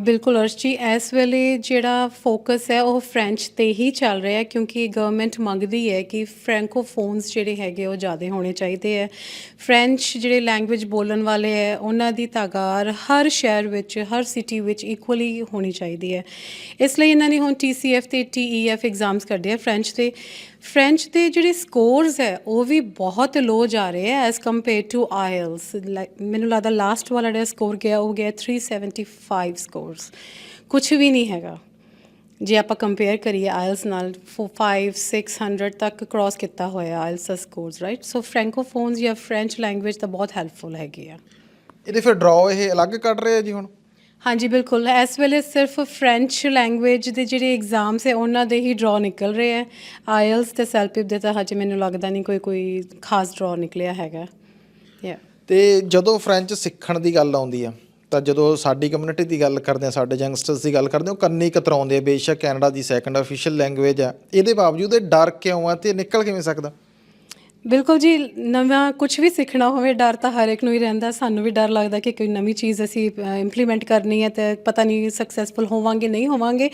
ਬਿਲਕੁਲ ਅਰਸ਼ ਜੀ, ਇਸ ਵੇਲੇ ਜਿਹੜਾ ਫੋਕਸ ਹੈ ਉਹ ਫ੍ਰੈਂਚ ਤੇ ਹੀ ਚੱਲ ਰਿਹਾ ਹੈ ਕਿਉਂਕਿ ਗਵਰਨਮੈਂਟ ਮੰਗਦੀ ਹੈ ਕਿ ਫ੍ਰੈਂਕੋਫੋਨਸ ਜਿਹੜੇ ਹੈਗੇ ਉਹ ਜ਼ਿਆਦਾ ਹੋਣੇ ਚਾਹੀਦੇ ਹੈ। ਫ੍ਰੈਂਚ ਜਿਹੜੇ ਲੈਂਗੁਏਜ ਬੋਲਣ ਵਾਲੇ ਹੈ, ਉਹਨਾਂ ਦੀ ਤਾਗਾਰ ਹਰ ਸ਼ਹਿਰ ਵਿੱਚ, ਹਰ ਸਿਟੀ ਵਿੱਚ ਇਕੁਅਲੀ ਹੋਣੀ ਚਾਹੀਦੀ ਹੈ। ਇਸ ਲਈ ਇਹਨਾਂ ਨੇ ਹੁਣ TCF ਤੇ TEF ਐਗਜ਼ਾਮਸ ਕੱਢੇ ਆ ਫ੍ਰੈਂਚ ਦੇ ਫ੍ਰੈਂਚ ਦੇ ਜਿਹੜੇ ਸਕੋਰਸ ਹੈ, ਉਹ ਵੀ ਬਹੁਤ ਲੋ ਜਾ ਰਹੇ ਹੈ ਐਸ ਕੰਪੇਅਰ ਟੂ ਆਇਲਸ ਮੈਨੂੰ ਲੱਗਦਾ ਲਾਸਟ ਵਾਲਾ ਜਿਹੜਾ ਸਕੋਰ ਗਿਆ, ਉਹ ਗਿਆ 375 ਸਕੋਰਸ ਕੁਝ ਵੀ ਨਹੀਂ ਹੈਗਾ। ਜੇ ਆਪਾਂ ਕੰਪੇਅਰ ਕਰੀਏ ਆਇਲਸ ਨਾਲ 5 600 ਤੱਕ ਕ੍ਰਾਸ ਕੀਤਾ ਹੋਇਆ ਆਇਲਸ ਦਾ ਸਕੋਰਸ ਰਾਈਟ ਸੋ ਫ੍ਰੈਂਕੋਫੋਨਸ ਜਾਂ ਫ੍ਰੈਂਚ ਲੈਂਗੁਏਜ ਤਾਂ ਬਹੁਤ ਹੈਲਪਫੁਲ ਹੈਗੀ ਆ। ਇਹਦੇ ਫਿਰ ਡਰਾਅ ਇਹ ਅਲੱਗ ਕੱਢ ਰਹੇ ਆ ਜੀ ਹੁਣ? ਹਾਂਜੀ, ਬਿਲਕੁਲ। ਇਸ ਵੇਲੇ ਸਿਰਫ ਫ੍ਰੈਂਚ ਲੈਂਗੁਏਜ ਦੇ ਜਿਹੜੇ ਐਗਜ਼ਾਮਸ ਹੈ, ਉਹਨਾਂ ਦੇ ਹੀ ਡਰਾ ਨਿਕਲ ਰਹੇ ਹੈ। ਆਇਲਸ ਤੇ ਸੈਲਪਿਪ ਦੇ ਤਾਂ ਹਜੇ ਮੈਨੂੰ ਲੱਗਦਾ ਨਹੀਂ ਕੋਈ ਕੋਈ ਖਾਸ ਡਰਾ ਨਿਕਲਿਆ ਹੈਗਾ। ਯਾ ਤੇ ਜਦੋਂ ਫ੍ਰੈਂਚ ਸਿੱਖਣ ਦੀ ਗੱਲ ਆਉਂਦੀ ਆ ਤਾਂ ਜਦੋਂ ਸਾਡੀ ਕਮਿਊਨਿਟੀ ਦੀ ਗੱਲ ਕਰਦੇ ਆ ਸਾਡੇ ਯੰਗਸਟਰਸ ਦੀ ਗੱਲ ਕਰਦੇ ਆ ਉਹ ਕੰਨੀ ਕਤਰਾਉਂਦੇ ਆ, ਬੇਸ਼ੱਕ ਕੈਨੇਡਾ ਦੀ ਸੈਕੰਡ ਅਫੀਸ਼ੀਅਲ ਲੈਂਗੁਏਜ ਆ ਇਹਦੇ ਬਾਵਜੂਦ ਇਹ ਡਰ ਕਿਉਂ ਆ ਤੇ ਨਿਕਲ ਕਿਵੇਂ ਸਕਦਾ? ਬਿਲਕੁਲ ਜੀ, ਨਵਾਂ ਕੁਝ ਵੀ ਸਿੱਖਣਾ ਹੋਵੇ, ਡਰ ਤਾਂ ਹਰ ਇੱਕ ਨੂੰ ਹੀ ਰਹਿੰਦਾ। ਸਾਨੂੰ ਵੀ ਡਰ ਲੱਗਦਾ ਕਿ ਕੋਈ ਨਵੀਂ ਚੀਜ਼ ਅਸੀਂ ਇੰਪਲੀਮੈਂਟ ਕਰਨੀ ਹੈ ਤੇ ਪਤਾ ਨਹੀਂ ਸਕਸੈਸਫੁਲ ਹੋਵਾਂਗੇ, ਨਹੀਂ ਹੋਵਾਂਗੇ।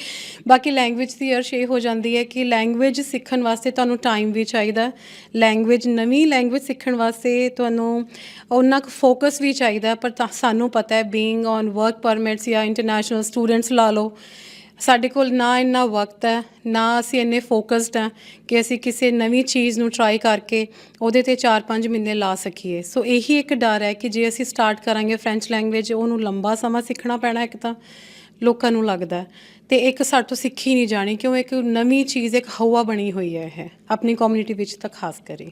ਬਾਕੀ ਲੈਂਗੁਏਜ ਦੀ ਅਰਸ਼ ਇਹ ਹੋ ਜਾਂਦੀ ਹੈ ਕਿ ਲੈਂਗੁਏਜ ਸਿੱਖਣ ਵਾਸਤੇ ਤੁਹਾਨੂੰ ਟਾਈਮ ਵੀ ਚਾਹੀਦਾ ਲੈਂਗੁਏਜ ਨਵੀਂ ਲੈਂਗੁਏਜ ਸਿੱਖਣ ਵਾਸਤੇ ਤੁਹਾਨੂੰ ਉਹਨਾਂ ਕੁ ਫੋਕਸ ਵੀ ਚਾਹੀਦਾ ਪਰ ਤਾਂ ਸਾਨੂੰ ਪਤਾ ਹੈ ਬੀਇੰਗ ਔਨ ਵਰਕ ਪਰਮਿਟਸ ਜਾਂ ਇੰਟਰਨੈਸ਼ਨਲ ਸਟੂਡੈਂਟਸ ਲਾ ਲਓ। ਸਾਡੇ ਕੋਲ ਨਾ ਇੰਨਾ ਵਕਤ ਹੈ, ਨਾ ਅਸੀਂ ਇੰਨੇ ਫੋਕਸਡ ਹਾਂ ਕਿ ਅਸੀਂ ਕਿਸੇ ਨਵੀਂ ਚੀਜ਼ ਨੂੰ ਟਰਾਈ ਕਰਕੇ ਉਹਦੇ ਤੇ 4-5 ਮਹੀਨੇ ਲਾ ਸਕੀਏ ਸੋ ਇਹੀ ਇੱਕ ਡਰ ਹੈ ਕਿ ਜੇ ਅਸੀਂ ਸਟਾਰਟ ਕਰਾਂਗੇ ਫ੍ਰੈਂਚ ਲੈਂਗੁਏਜ ਉਹਨੂੰ ਲੰਬਾ ਸਮਾਂ ਸਿੱਖਣਾ ਪੈਣਾ ਇੱਕ ਤਾਂ ਲੋਕਾਂ ਨੂੰ ਲੱਗਦਾ ਹੈ। ਤੇ ਇੱਕ ਸਾਡੇ ਤੋਂ ਸਿੱਖੀ ਨਹੀਂ ਜਾਣੀ, ਕਿਉਂ ਇੱਕ ਨਵੀਂ ਚੀਜ਼, ਇੱਕ ਹਵਾ ਬਣੀ ਹੋਈ ਹੈ ਇਹ, ਆਪਣੀ ਕਮਿਊਨਿਟੀ ਵਿੱਚ ਤਾਂ ਖਾਸ ਕਰੀ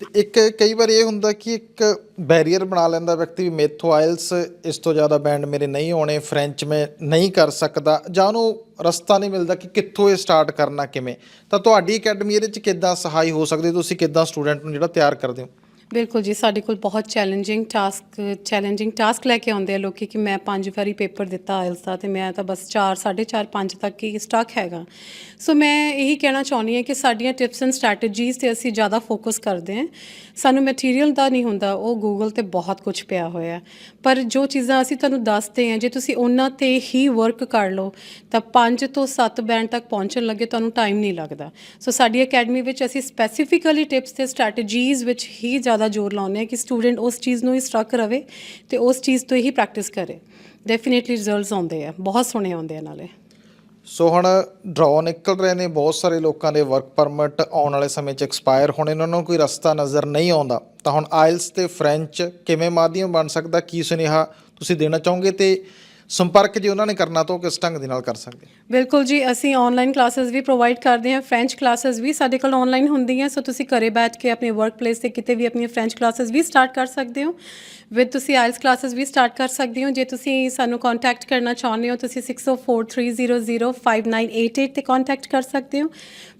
ਤੇ ਇੱਕ ਕਈ ਵਾਰ ਇਹ ਹੁੰਦਾ ਕਿ ਇੱਕ ਬੈਰੀਅਰ ਬਣਾ ਲੈਂਦਾ ਵਿਅਕਤੀ ਵੀ ਮੇਥੋਂ ਆਇਲਸ ਇਸ ਤੋਂ ਜ਼ਿਆਦਾ ਬੈਂਡ ਮੇਰੇ ਨਹੀਂ ਆਉਣੇ, ਫ੍ਰੈਂਚ ਮੈਂ ਨਹੀਂ ਕਰ ਸਕਦਾ ਜਾਂ ਉਹਨੂੰ ਰਸਤਾ ਨਹੀਂ ਮਿਲਦਾ ਕਿ ਕਿੱਥੋਂ ਇਹ ਸਟਾਰਟ ਕਰਨਾ ਕਿਵੇਂ। ਤਾਂ ਤੁਹਾਡੀ ਅਕੈਡਮੀ ਇਹਦੇ ਚ ਕਿੱਦਾਂ ਸਹਾਈ ਹੋ ਸਕਦੀ ਤੁਸੀਂ ਕਿੱਦਾਂ ਸਟੂਡੈਂਟ ਨੂੰ ਜਿਹੜਾ ਤਿਆਰ ਕਰਦੇ ਹੋ? ਬਿਲਕੁਲ ਜੀ, ਸਾਡੇ ਕੋਲ ਬਹੁਤ ਚੈਲੰਜਿੰਗ ਟਾਸਕ ਚੈਲੰਜਿੰਗ ਟਾਸਕ ਲੈ ਕੇ ਆਉਂਦੇ ਆ ਲੋਕੀ ਕਿ ਮੈਂ ਪੰਜ ਵਾਰੀ ਪੇਪਰ ਦਿੱਤਾ ਆਇਲਸ ਦਾ ਤੇ ਮੈਂ ਤਾਂ ਬਸ 4 4.5 5 ਤੱਕ ਹੀ ਸਟਕ ਹੈਗਾ। ਸੋ ਮੈਂ ਇਹੀ ਕਹਿਣਾ ਚਾਹੁੰਦੀ ਹਾਂ ਕਿ ਸਾਡੀਆਂ ਟਿਪਸ ਐਂਡ ਸਟ੍ਰੈਟਜੀਜ਼ ਤੇ ਅਸੀਂ ਜ਼ਿਆਦਾ ਫੋਕਸ ਕਰਦੇ ਹਾਂ। ਸਾਨੂੰ ਮਟੀਰੀਅਲ ਦਾ ਨਹੀਂ ਹੁੰਦਾ, ਉਹ ਗੂਗਲ ਤੇ ਬਹੁਤ ਕੁਝ ਪਿਆ ਹੋਇਆ। ਪਰ ਜੋ ਚੀਜ਼ਾਂ ਅਸੀਂ ਤੁਹਾਨੂੰ ਦੱਸਦੇ ਹਾਂ, ਜੇ ਤੁਸੀਂ ਉਹਨਾਂ ਤੇ ਹੀ ਵਰਕ ਕਰ ਲਓ, ਤਾਂ 5 ਤੋਂ 7 ਬੈਂਡ ਤੱਕ ਪਹੁੰਚਣ ਲੱਗੇ ਤੁਹਾਨੂੰ ਟਾਈਮ ਨਹੀਂ ਲੱਗਦਾ। ਸੋ ਸਾਡੀ ਅਕੈਡਮੀ ਵਿੱਚ ਅਸੀਂ ਸਪੈਸੀਫਿਕਲੀ ਟਿਪਸ ਤੇ ਸਟ੍ਰੈਟਜੀਜ਼ ਵਿੱਚ ਹੀ ਜ਼ਿਆਦਾ ਜ਼ੋਰ ਲਾਉਂਦੇ ਹਾਂ ਕਿ ਸਟੂਡੈਂਟ ਉਸ ਚੀਜ਼ ਨੂੰ ਹੀ ਸਟਕ ਰਵੇ ਤੇ ਉਸ ਚੀਜ਼ ਤੋਂ ਹੀ ਪ੍ਰੈਕਟਿਸ ਕਰੇ। ਡੈਫੀਨਿਟਲੀ ਰਿਜ਼ਲਟਸ ਆਉਂਦੇ ਆ, ਬਹੁਤ ਸੋਹਣੇ ਆਉਂਦੇ ਆ ਨਾਲੇ। ਸੋ ਹੁਣ ਡਰਾਅ ਨਿਕਲ ਰਹੇ ਨੇ ਬਹੁਤ ਸਾਰੇ ਲੋਕਾਂ ਦੇ ਵਰਕ ਪਰਮਿਟ ਆਉਣ ਵਾਲੇ ਸਮੇਂ 'ਚ ਐਕਸਪਾਇਰ ਹੋਣੇ ਉਹਨਾਂ ਨੂੰ ਕੋਈ ਰਸਤਾ ਨਜ਼ਰ ਨਹੀਂ ਆਉਂਦਾ। ਤਾਂ ਹੁਣ ਆਇਲਸ ਤੇ ਫ੍ਰੈਂਚ ਕਿਵੇਂ ਮਾਧਿਅਮ ਬਣ ਸਕਦਾ, ਕੀ ਸੁਨੇਹਾ ਤੁਸੀਂ ਦੇਣਾ ਚਾਹੋਗੇ? ਤੇ ਸੰਪਰਕ ਜੇ ਉਹਨਾਂ ਨੇ ਕਰਨਾ ਤਾਂ ਉਹ ਕਿਸ ਢੰਗ ਦੇ ਨਾਲ ਕਰ ਸਕਦੇ? ਬਿਲਕੁਲ ਜੀ ਅਸੀਂ ਆਨਲਾਈਨ ਕਲਾਸਿਸ ਵੀ ਪ੍ਰੋਵਾਈਡ ਕਰਦੇ ਹਾਂ ਫ੍ਰੈਂਚ ਕਲਾਸਿਸ ਵੀ ਸਾਡੇ ਕੋਲ ਆਨਲਾਈਨ ਹੁੰਦੀਆਂ ਸੋ ਤੁਸੀਂ ਘਰੇ ਬੈਠ ਕੇ ਆਪਣੇ ਵਰਕ ਪਲੇਸ ਤੇ ਕਿਤੇ ਵੀ ਆਪਣੀਆਂ ਫ੍ਰੈਂਚ ਕਲਾਸਿਸ ਵੀ ਸਟਾਰਟ ਕਰ ਸਕਦੇ ਹੋ। ਵਿਦ ਤੁਸੀਂ ਆਇਲਸ ਕਲਾਸਿਸ ਵੀ ਸਟਾਰਟ ਕਰ ਸਕਦੇ ਹੋ। ਜੇ ਤੁਸੀਂ ਸਾਨੂੰ ਕੰਟੈਕਟ ਕਰਨਾ ਚਾਹੁੰਦੇ ਹੋ ਤੁਸੀਂ 6043005988 ਤੇ ਕੰਟੈਕਟ ਕਰ ਸਕਦੇ ਹੋ।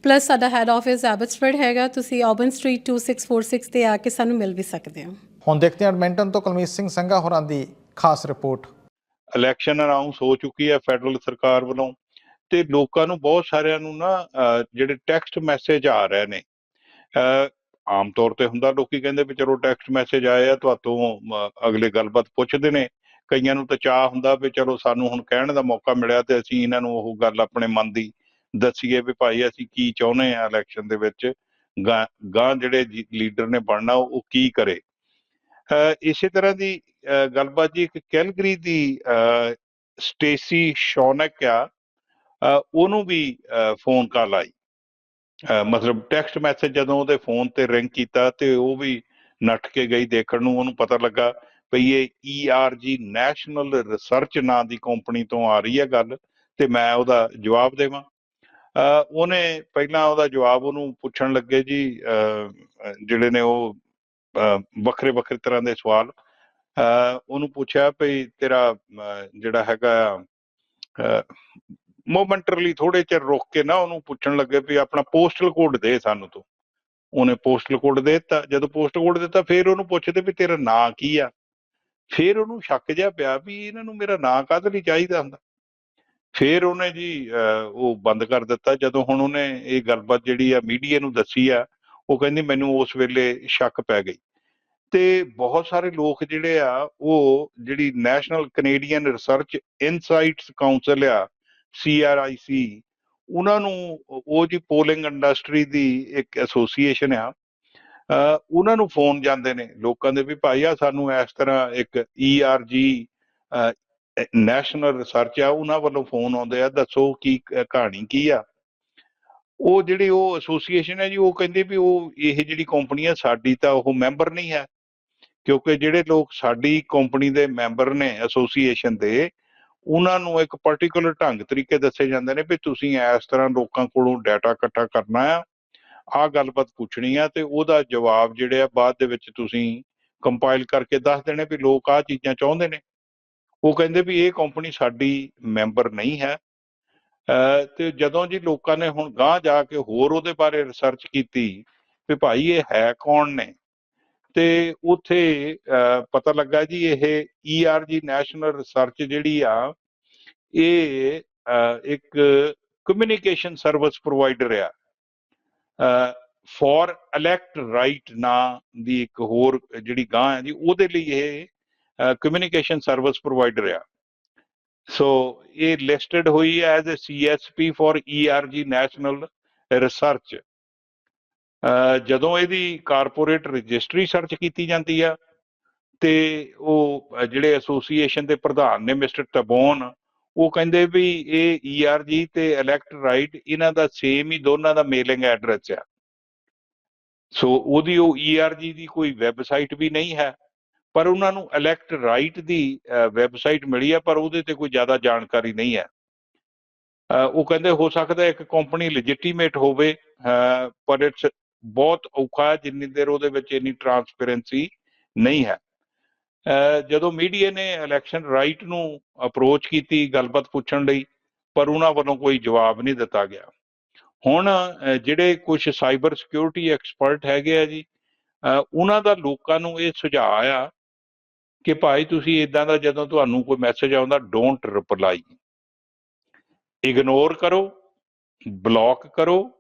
ਪਲੱਸ ਸਾਡਾ ਹੈੱਡ ਆਫਿਸ ਐਬਟਸਫੋਰਡ ਹੈਗਾ ਤੁਸੀਂ ਆਬਨ ਸਟਰੀਟ 2646 ਤੇ ਆ ਕੇ ਸਾਨੂੰ ਮਿਲ ਵੀ ਸਕਦੇ ਹੋ। ਹੁਣ ਦੇਖਦੇ ਹਾਂ ਐਡਮਿੰਟਨ ਤੋਂ ਕੁਲਮੀਤ ਸਿੰਘ ਸੰਘਾ ਹੋਰਾਂ ਦੀ ਖਾਸ ਰਿਪੋਰਟ ਇਲੈਕਸ਼ਨ ਅਨਾਉਂਸ ਹੋ ਚੁੱਕੀ ਹੈ ਫੈਡਰਲ ਸਰਕਾਰ ਵੱਲੋਂ ਤੇ ਲੋਕਾਂ ਨੂੰ ਬਹੁਤ ਸਾਰਿਆਂ ਨੂੰ ਨਾ ਜਿਹੜੇ ਟੈਕਸਟ ਮੈਸੇਜ ਆ ਰਹੇ ਨੇ ਆਮ ਤੌਰ ਤੇ ਹੁੰਦਾ ਲੋਕੀ ਕਹਿੰਦੇ ਵੀ ਚਲੋ ਟੈਕਸਟ ਮੈਸੇਜ ਆਏ ਤੁਹਾਤੋਂ ਅਗਲੇ ਗੱਲਬਾਤ ਪੁੱਛਦੇ ਨੇ, ਕਈਆਂ ਨੂੰ ਤਾਂ ਚਾਹ ਹੁੰਦਾ ਵੀ ਚਲੋ ਸਾਨੂੰ ਹੁਣ ਕਹਿਣ ਦਾ ਮੌਕਾ ਮਿਲਿਆ ਤੇ ਅਸੀਂ ਇਹਨਾਂ ਨੂੰ ਉਹ ਗੱਲ ਆਪਣੇ ਮਨ ਦੀ ਦੱਸੀਏ ਵੀ ਭਾਈ ਅਸੀਂ ਕੀ ਚਾਹੁੰਦੇ ਆ ਇਲੈਕਸ਼ਨ ਦੇ ਵਿੱਚ, ਗਾਂ ਗਾਂ ਜਿਹੜੇ ਲੀਡਰ ਨੇ ਬਣਨਾ, ਉਹ ਕੀ ਕਰੇ। ਇਸੇ ਤਰ੍ਹਾਂ ਦੀ ਅਹ, ਗੱਲਬਾਤ ਜੀ ਇੱਕ ਕੈਲਗਰੀ ਦੀ ਅਹ, ਸਟੇਸੀ ਸ਼ੌਨਕ ਆ ਉਹਨੂੰ ਵੀ ਫੋਨ ਕਾਲ ਆਈ। ਮਤਲਬ ਟੈਕਸਟ ਮੈਸੇਜ ਜਦੋਂ ਉਹਦੇ ਫੋਨ ਤੇ ਰਿੰਗ ਕੀਤਾ ਤੇ ਉਹ ਵੀ ਨੱਠ ਕੇ ਗਈ ਦੇਖਣ ਨੂੰ ਉਹਨੂੰ ਪਤਾ ਲੱਗਾ ਵੀ ਇਹ ERG ਨੈਸ਼ਨਲ ਰਿਸਰਚ ਨਾਂ ਦੀ ਕੰਪਨੀ ਤੋਂ ਆ ਰਹੀ ਹੈ ਗੱਲ ਤੇ ਮੈਂ ਉਹਦਾ ਜਵਾਬ ਦੇਵਾਂ। ਅਹ, ਉਹਨੇ ਪਹਿਲਾਂ ਉਹਦਾ ਜਵਾਬ ਉਹਨੂੰ ਪੁੱਛਣ ਲੱਗੇ ਜੀ ਅਹ, ਜਿਹੜੇ ਨੇ ਉਹ ਵੱਖਰੇ ਵੱਖਰੇ ਤਰ੍ਹਾਂ ਦੇ ਸਵਾਲ। ਉਹਨੂੰ ਪੁੱਛਿਆ ਵੀ ਤੇਰਾ ਜਿਹੜਾ ਹੈਗਾ ਮੋਮੈਂਟਰਲੀ ਥੋੜੇ ਚਿਰ ਰੁਕ ਕੇ ਨਾ ਉਹਨੂੰ ਪੁੱਛਣ ਲੱਗੇ ਵੀ ਆਪਣਾ ਪੋਸਟਲ ਕੋਡ ਦੇ ਸਾਨੂੰ ਤੂੰ। ਉਹਨੇ ਪੋਸਟਲ ਕੋਡ ਦਿੱਤਾ। ਜਦੋਂ ਪੋਸਟਲ ਕੋਡ ਦਿੱਤਾ, ਫਿਰ ਉਹਨੂੰ ਪੁੱਛਦੇ ਵੀ ਤੇਰਾ ਨਾਂ ਕੀ ਆ? ਫਿਰ ਉਹਨੂੰ ਸ਼ੱਕ ਜਿਹਾ ਪਿਆ ਵੀ ਇਹਨਾਂ ਨੂੰ ਮੇਰਾ ਨਾਂ ਕਾਹਦੇ ਲਈ ਚਾਹੀਦਾ ਹੁੰਦਾ? ਫਿਰ ਉਹਨੇ ਜੀ ਉਹ ਬੰਦ ਕਰ ਦਿੱਤਾ। ਜਦੋਂ ਹੁਣ ਉਹਨੇ ਇਹ ਗੱਲਬਾਤ ਜਿਹੜੀ ਆ ਮੀਡੀਆ ਨੂੰ ਦੱਸੀ ਆ ਉਹ ਕਹਿੰਦੀ ਮੈਨੂੰ ਉਸ ਵੇਲੇ ਸ਼ੱਕ ਪੈ ਗਈ। ਤੇ ਬਹੁਤ ਸਾਰੇ ਲੋਕ ਜਿਹੜੇ ਆ, ਉਹ ਜਿਹੜੀ national Canadian research insights council ਆ CRIC ਉਹਨਾਂ ਨੂੰ ਉਹ ਜੀ ਪੋਲਿੰਗ ਇੰਡਸਟਰੀ ਦੀ ਇੱਕ ਐਸੋਸੀਏਸ਼ਨ ਆ ਉਹਨਾਂ ਨੂੰ ਫੋਨ ਜਾਂਦੇ ਨੇ, ਲੋਕਾਂ ਦੇ ਵੀ ਭਾਈ ਆ ਸਾਨੂੰ ਇਸ ਤਰ੍ਹਾਂ ਇੱਕ ERG ਨੈਸ਼ਨਲ ਰਿਸਰਚ ਆ, ਉਹਨਾਂ ਵੱਲੋਂ ਫੋਨ ਆਉਂਦੇ ਆ, ਦੱਸੋ ਕੀ ਕਹਾਣੀ ਕੀ ਆ। ਉਹ ਜਿਹੜੀ ਉਹ ਐਸੋਸੀਏਸ਼ਨ ਹੈ ਜੀ, ਉਹ ਕਹਿੰਦੇ ਵੀ ਉਹ ਇਹ ਜਿਹੜੀ ਕੰਪਨੀ ਹੈ ਸਾਡੀ ਤਾਂ ਉਹ ਮੈਂਬਰ ਨਹੀਂ ਹੈ। ਕਿਉਂਕਿ ਜਿਹੜੇ ਲੋਕ ਸਾਡੀ ਕੰਪਨੀ ਦੇ ਮੈਂਬਰ ਨੇ ਐਸੋਸੀਏਸ਼ਨ ਦੇ, ਉਹਨਾਂ ਨੂੰ ਇੱਕ ਪਾਰਟਿਕੂਲਰ ਢੰਗ ਤਰੀਕੇ ਦੱਸੇ ਜਾਂਦੇ ਨੇ ਵੀ ਤੁਸੀਂ ਇਸ ਤਰ੍ਹਾਂ ਲੋਕਾਂ ਕੋਲੋਂ ਡਾਟਾ ਇਕੱਠਾ ਕਰਨਾ ਆ, ਆਹ ਗੱਲਬਾਤ ਪੁੱਛਣੀ ਆ ਤੇ ਉਹਦਾ ਜਵਾਬ ਜਿਹੜੇ ਆ ਬਾਅਦ ਦੇ ਵਿੱਚ ਤੁਸੀਂ ਕੰਪਾਈਲ ਕਰਕੇ ਦੱਸ ਦੇਣੇ ਵੀ ਲੋਕ ਆਹ ਚੀਜ਼ਾਂ ਚਾਹੁੰਦੇ ਨੇ। ਉਹ ਕਹਿੰਦੇ ਵੀ ਇਹ ਕੰਪਨੀ ਸਾਡੀ ਮੈਂਬਰ ਨਹੀਂ ਹੈ ਤੇ ਜਦੋਂ ਜੀ ਲੋਕਾਂ ਨੇ ਹੁਣ ਗਾਂਹ ਜਾ ਕੇ ਹੋਰ ਉਹਦੇ ਬਾਰੇ ਰਿਸਰਚ ਕੀਤੀ ਵੀ ਭਾਈ ਇਹ ਹੈ ਕੌਣ ਨੇ, ਤੇ ਉਥੇ ਪਤਾ ਲੱਗਾ ਜੀ ਇਹ ERG ਨੈਸ਼ਨਲ ਰਿਸਰਚ ਜਿਹੜੀ ਆ, ਇਹ ਇੱਕ ਕਮਿਊਨੀਕੇਸ਼ਨ ਸਰਵਿਸ ਪ੍ਰੋਵਾਈਡਰ ਆ ਫॉर ਇਲੈਕਟ ਰਾਈਟ ਨਾਂ ਦੀ ਇੱਕ ਹੋਰ ਜਿਹੜੀ ਗਾਂ ਹੈ ਜੀ, ਉਹਦੇ ਲਈ ਇਹ ਕਮਿਊਨੀਕੇਸ਼ਨ ਸਰਵਿਸ ਪ੍ਰੋਵਾਈਡਰ ਆ। ਸੋ ਇਹ ਲਿਸਟਡ ਹੋਈ ਹੈ as a CSP for ERG national research ਜਦੋਂ ਇਹਦੀ ਕਾਰਪੋਰੇਟ ਰਜਿਸਟਰੀ ਸਰਚ ਕੀਤੀ ਜਾਂਦੀ ਆ, ਤੇ ਉਹ ਜਿਹੜੇ ਐਸੋਸੀਏਸ਼ਨ ਦੇ ਪ੍ਰਧਾਨ ਨੇ ਮਿਸਟਰ ਟਬੋਨ ਉਹ ਕਹਿੰਦੇ ਵੀ ਇਹ ERG ਤੇ ਇਲੈਕਟ ਰਾਈਟ ਇਹਨਾਂ ਦਾ ਸੇਮ ਹੀ ਦੋਨਾਂ ਦਾ ਮੇਲਿੰਗ ਐਡਰੈਸ ਆ। ਸੋ ਉਹਦੀ ਉਹ ERG ਦੀ ਕੋਈ ਵੈਬਸਾਈਟ ਵੀ ਨਹੀਂ ਹੈ। ਪਰ ਉਹਨਾਂ ਨੂੰ ਇਲੈਕਟ ਰਾਈਟ ਦੀ ਵੈਬਸਾਈਟ ਮਿਲੀ ਆ, ਪਰ ਉਹਦੇ ਤੇ ਕੋਈ ਜ਼ਿਆਦਾ ਜਾਣਕਾਰੀ ਨਹੀਂ ਹੈ। ਉਹ ਕਹਿੰਦੇ ਹੋ ਸਕਦਾ ਇੱਕ ਕੰਪਨੀ ਲੈਜਿਟੀਮੇਟ ਹੋਵੇ ਪਰ ਇਟਸ ਬਹੁਤ ਔਖਾ ਜਿੰਨੀ ਦੇਰ ਉਹਦੇ ਵਿੱਚ ਇੰਨੀ ਟਰਾਂਸਪੇਰੈਂਸੀ ਨਹੀਂ ਹੈ। ਜਦੋਂ ਮੀਡੀਆ ਨੇ ਇਲੈਕਸ਼ਨ ਰਾਈਟ ਨੂੰ ਅਪਰੋਚ ਕੀਤੀ, ਗੱਲਬਾਤ ਪੁੱਛਣ ਲਈ, ਪਰ ਉਹਨਾਂ ਵੱਲੋਂ ਕੋਈ ਜਵਾਬ ਨਹੀਂ ਦਿੱਤਾ ਗਿਆ। ਹੁਣ ਜਿਹੜੇ ਕੁਝ ਸਾਈਬਰ ਸਿਕਿਉਰਿਟੀ ਐਕਸਪਰਟ ਹੈਗੇ ਆ ਜੀ ਉਹਨਾਂ ਦਾ ਲੋਕਾਂ ਨੂੰ ਇਹ ਸੁਝਾਅ ਆ ਕਿ ਭਾਈ ਤੁਸੀਂ ਇਦਾਂ ਦਾ ਜਦੋਂ ਤੁਹਾਨੂੰ ਕੋਈ ਮੈਸੇਜ ਆਉਂਦਾ ਡੋਂਟ ਰਿਪਲਾਈ ਇਗਨੋਰ ਕਰੋ ਬਲੌਕ ਕਰੋ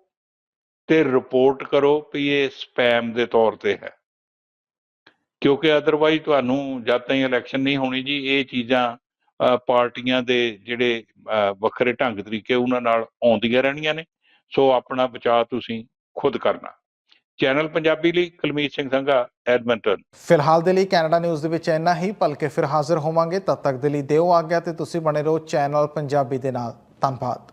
ਤੇ ਰਿਪੋਰਟ ਕਰੋ ਵੀ ਇਹ ਸਪੈਮ ਦੇ ਤੌਰ ਤੇ ਹੈ। ਕਿਉਂਕਿ ਅਦਰਵਾਈਜ਼ ਤੁਹਾਨੂੰ ਜਦ ਤਾਈਂ ਇਲੈਕਸ਼ਨ ਨਹੀਂ ਹੋਣੀ ਜੀ, ਇਹ ਚੀਜ਼ਾਂ ਪਾਰਟੀਆਂ ਦੇ ਜਿਹੜੇ ਵੱਖਰੇ ਢੰਗ ਤਰੀਕੇ ਉਹਨਾਂ ਨਾਲ ਆਉਂਦੀਆਂ ਰਹਿਣੀਆਂ ਨੇ। ਸੋ ਆਪਣਾ ਬਚਾਅ ਤੁਸੀਂ ਖੁਦ ਕਰਨਾ। ਚੈਨਲ ਪੰਜਾਬੀ ਲਈ ਕੁਲਮੀਤ ਸਿੰਘ ਸੰਘਾ, ਐਡਮਿੰਟਨ। ਫਿਲਹਾਲ ਦੇ ਲਈ ਕੈਨੇਡਾ ਨਿਊਜ਼ ਦੇ ਵਿੱਚ ਇੰਨਾ ਹੀ ਭਲਕੇ ਫਿਰ ਹਾਜ਼ਰ ਹੋਵਾਂਗੇ ਤਦ ਤੱਕ ਦੇ ਲਈ ਦਿਓ ਆਗਿਆ ਤੇ ਤੁਸੀਂ ਬਣੇ ਰਹੋ ਚੈਨਲ ਪੰਜਾਬੀ ਦੇ ਨਾਲ। ਧੰਨਵਾਦ।